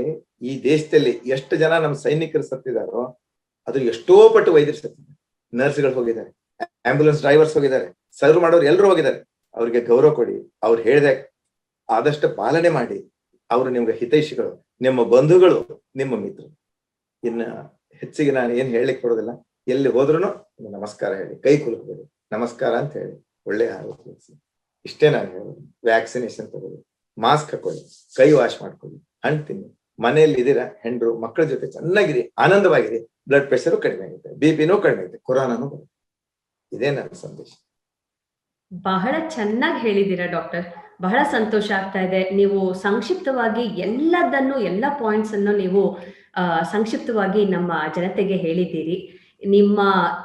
ಈ ದೇಶದಲ್ಲಿ ಎಷ್ಟು ಜನ ನಮ್ಮ ಸೈನಿಕರು ಸತ್ತಿದಾರೋ ಅದು ಎಷ್ಟೋ ಪಟ್ಟು ವೈದ್ಯರು ಸತ್ತಿದ್ದಾರೆ. ನರ್ಸ್ಗಳು ಹೋಗಿದ್ದಾರೆ ಆಂಬ್ಯುಲೆನ್ಸ್ ಡ್ರೈವರ್ಸ್ ಹೋಗಿದ್ದಾರೆ ಸರ್ವ್ ಮಾಡೋರು ಎಲ್ಲರೂ ಹೋಗಿದ್ದಾರೆ. ಅವ್ರಿಗೆ ಗೌರವ ಕೊಡಿ, ಅವ್ರು ಹೇಳಿದೆ ಆದಷ್ಟು ಪಾಲನೆ ಮಾಡಿ, ಅವರು ನಿಮ್ಗೆ ಹಿತೈಷಿಗಳು, ನಿಮ್ಮ ಬಂಧುಗಳು, ನಿಮ್ಮ ಮಿತ್ರರು. ಇನ್ನ ಹೆಚ್ಚಿಗೆ ನಾನು ಏನ್ ಹೇಳಲಿಕ್ಕೆ ಕೊಡೋದಿಲ್ಲ ಎಲ್ಲಿ ಹೋದ್ರು ನಮಸ್ಕಾರ ಹೇಳಿ, ಕೈ ಕುಲುಕಬೇಡಿ. ನಮಸ್ಕಾರ ಅಂತ ಹೇಳಿ, ಒಳ್ಳೆ ಆರೋಗ್ಯ ಇಷ್ಟೇ ನಾನು ಹೇಳೋದು. ವ್ಯಾಕ್ಸಿನೇಷನ್ ತಗೊಳ್ಳಿ. ಮಾಸ್ಕ್ ಹಾಕೊಳ್ಳಿ. ಕೈ ವಾಶ್ ಮಾಡ್ಕೊಳ್ಳಿ. ಹಣ್ಣು ತಿನ್ನಿ. ಮನೆಯಲ್ಲಿ ಇದೀರಾ ಹೆಂಡ್ರು, ಮಕ್ಕಳ ಜೊತೆ ಚೆನ್ನಾಗಿರಿ, ಆನಂದವಾಗಿರಿ. ಬ್ಲಡ್ ಪ್ರೆಷರು ಕಡಿಮೆ ಆಗುತ್ತೆ. ಬಿ ಪಿನೂ ಕಡಿಮೆ ಆಗುತ್ತೆ. ಕೊರೋನಾನು ಬರುತ್ತೆ ಇದೇ ನನ್ನ ಸಂದೇಶ. ಬಹಳ ಚೆನ್ನಾಗಿ ಹೇಳಿದ್ದೀರಾ ಡಾಕ್ಟರ್ ಬಹಳ ಸಂತೋಷ ಆಗ್ತಾ ಇದೆ. ನೀವು ಸಂಕ್ಷಿಪ್ತವಾಗಿ ಎಲ್ಲದನ್ನು, ಎಲ್ಲ ಪಾಯಿಂಟ್ಸ್ ಅನ್ನು ನೀವು ಸಂಕ್ಷಿಪ್ತವಾಗಿ ನಮ್ಮ ಜನತೆಗೆ ಹೇಳಿದ್ದೀರಿ. ನಿಮ್ಮ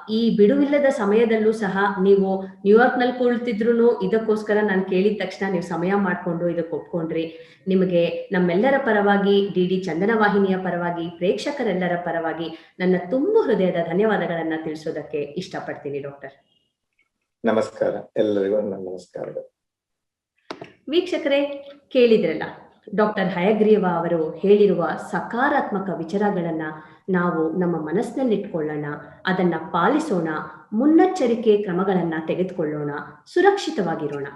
ಈ ಬಿಡುವಿಲ್ಲದ ಸಮಯದಲ್ಲೂ ಸಹ ನೀವು ನ್ಯೂಯಾರ್ಕ್ನಲ್ಲಿ ಕುಳಿತಿದ್ರು ಇದಕ್ಕೋಸ್ಕರ ನಾನು ಕೇಳಿದ ತಕ್ಷಣ ನೀವು ಸಮಯ ಮಾಡಿಕೊಂಡು ಇದಕ್ಕೆ ಒಪ್ಕೊಂಡ್ರಿ. ನಿಮಗೆ ನಮ್ಮೆಲ್ಲರ ಪರವಾಗಿ ಡಿ ಡಿ ಚಂದನ ವಾಹಿನಿಯ ಪರವಾಗಿ ಪ್ರೇಕ್ಷಕರೆಲ್ಲರ ಪರವಾಗಿ ನನ್ನ ತುಂಬ ಹೃದಯದ ಧನ್ಯವಾದಗಳನ್ನ ತಿಳಿಸೋದಕ್ಕೆ ಇಷ್ಟಪಡ್ತೀನಿ ಡಾಕ್ಟರ್. ನಮಸ್ಕಾರ ಎಲ್ಲರಿಗೂ ನಮಸ್ಕಾರ ನಮಸ್ಕಾರಗಳು. ವೀಕ್ಷಕರೇ ಕೇಳಿದ್ರಲ್ಲ ಡಾಕ್ಟರ್ ಹಯಗ್ರೀವ ಅವರು ಹೇಳಿರುವ ಸಕಾರಾತ್ಮಕ ವಿಚಾರಗಳನ್ನ ನಾವು ನಮ್ಮ ಮನಸ್ಸಿನಲ್ಲಿಟ್ಕೊಳ್ಳೋಣ, ಅದನ್ನ ಪಾಲಿಸೋಣ, ಮುನ್ನೆಚ್ಚರಿಕೆ ಕ್ರಮಗಳನ್ನ ತೆಗೆದುಕೊಳ್ಳೋಣ, ಸುರಕ್ಷಿತವಾಗಿರೋಣ.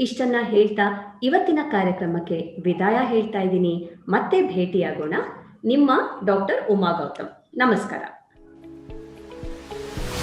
ಇಷ್ಟನ್ನ ಹೇಳ್ತಾ ಇವತ್ತಿನ ಕಾರ್ಯಕ್ರಮಕ್ಕೆ ವಿದಾಯ ಹೇಳ್ತಾ ಇದ್ದೀನಿ. ಮತ್ತೆ ಭೇಟಿಯಾಗೋಣ. ನಿಮ್ಮ ಡಾಕ್ಟರ್ ಉಮಾ ಗೌತಮ್. ನಮಸ್ಕಾರ.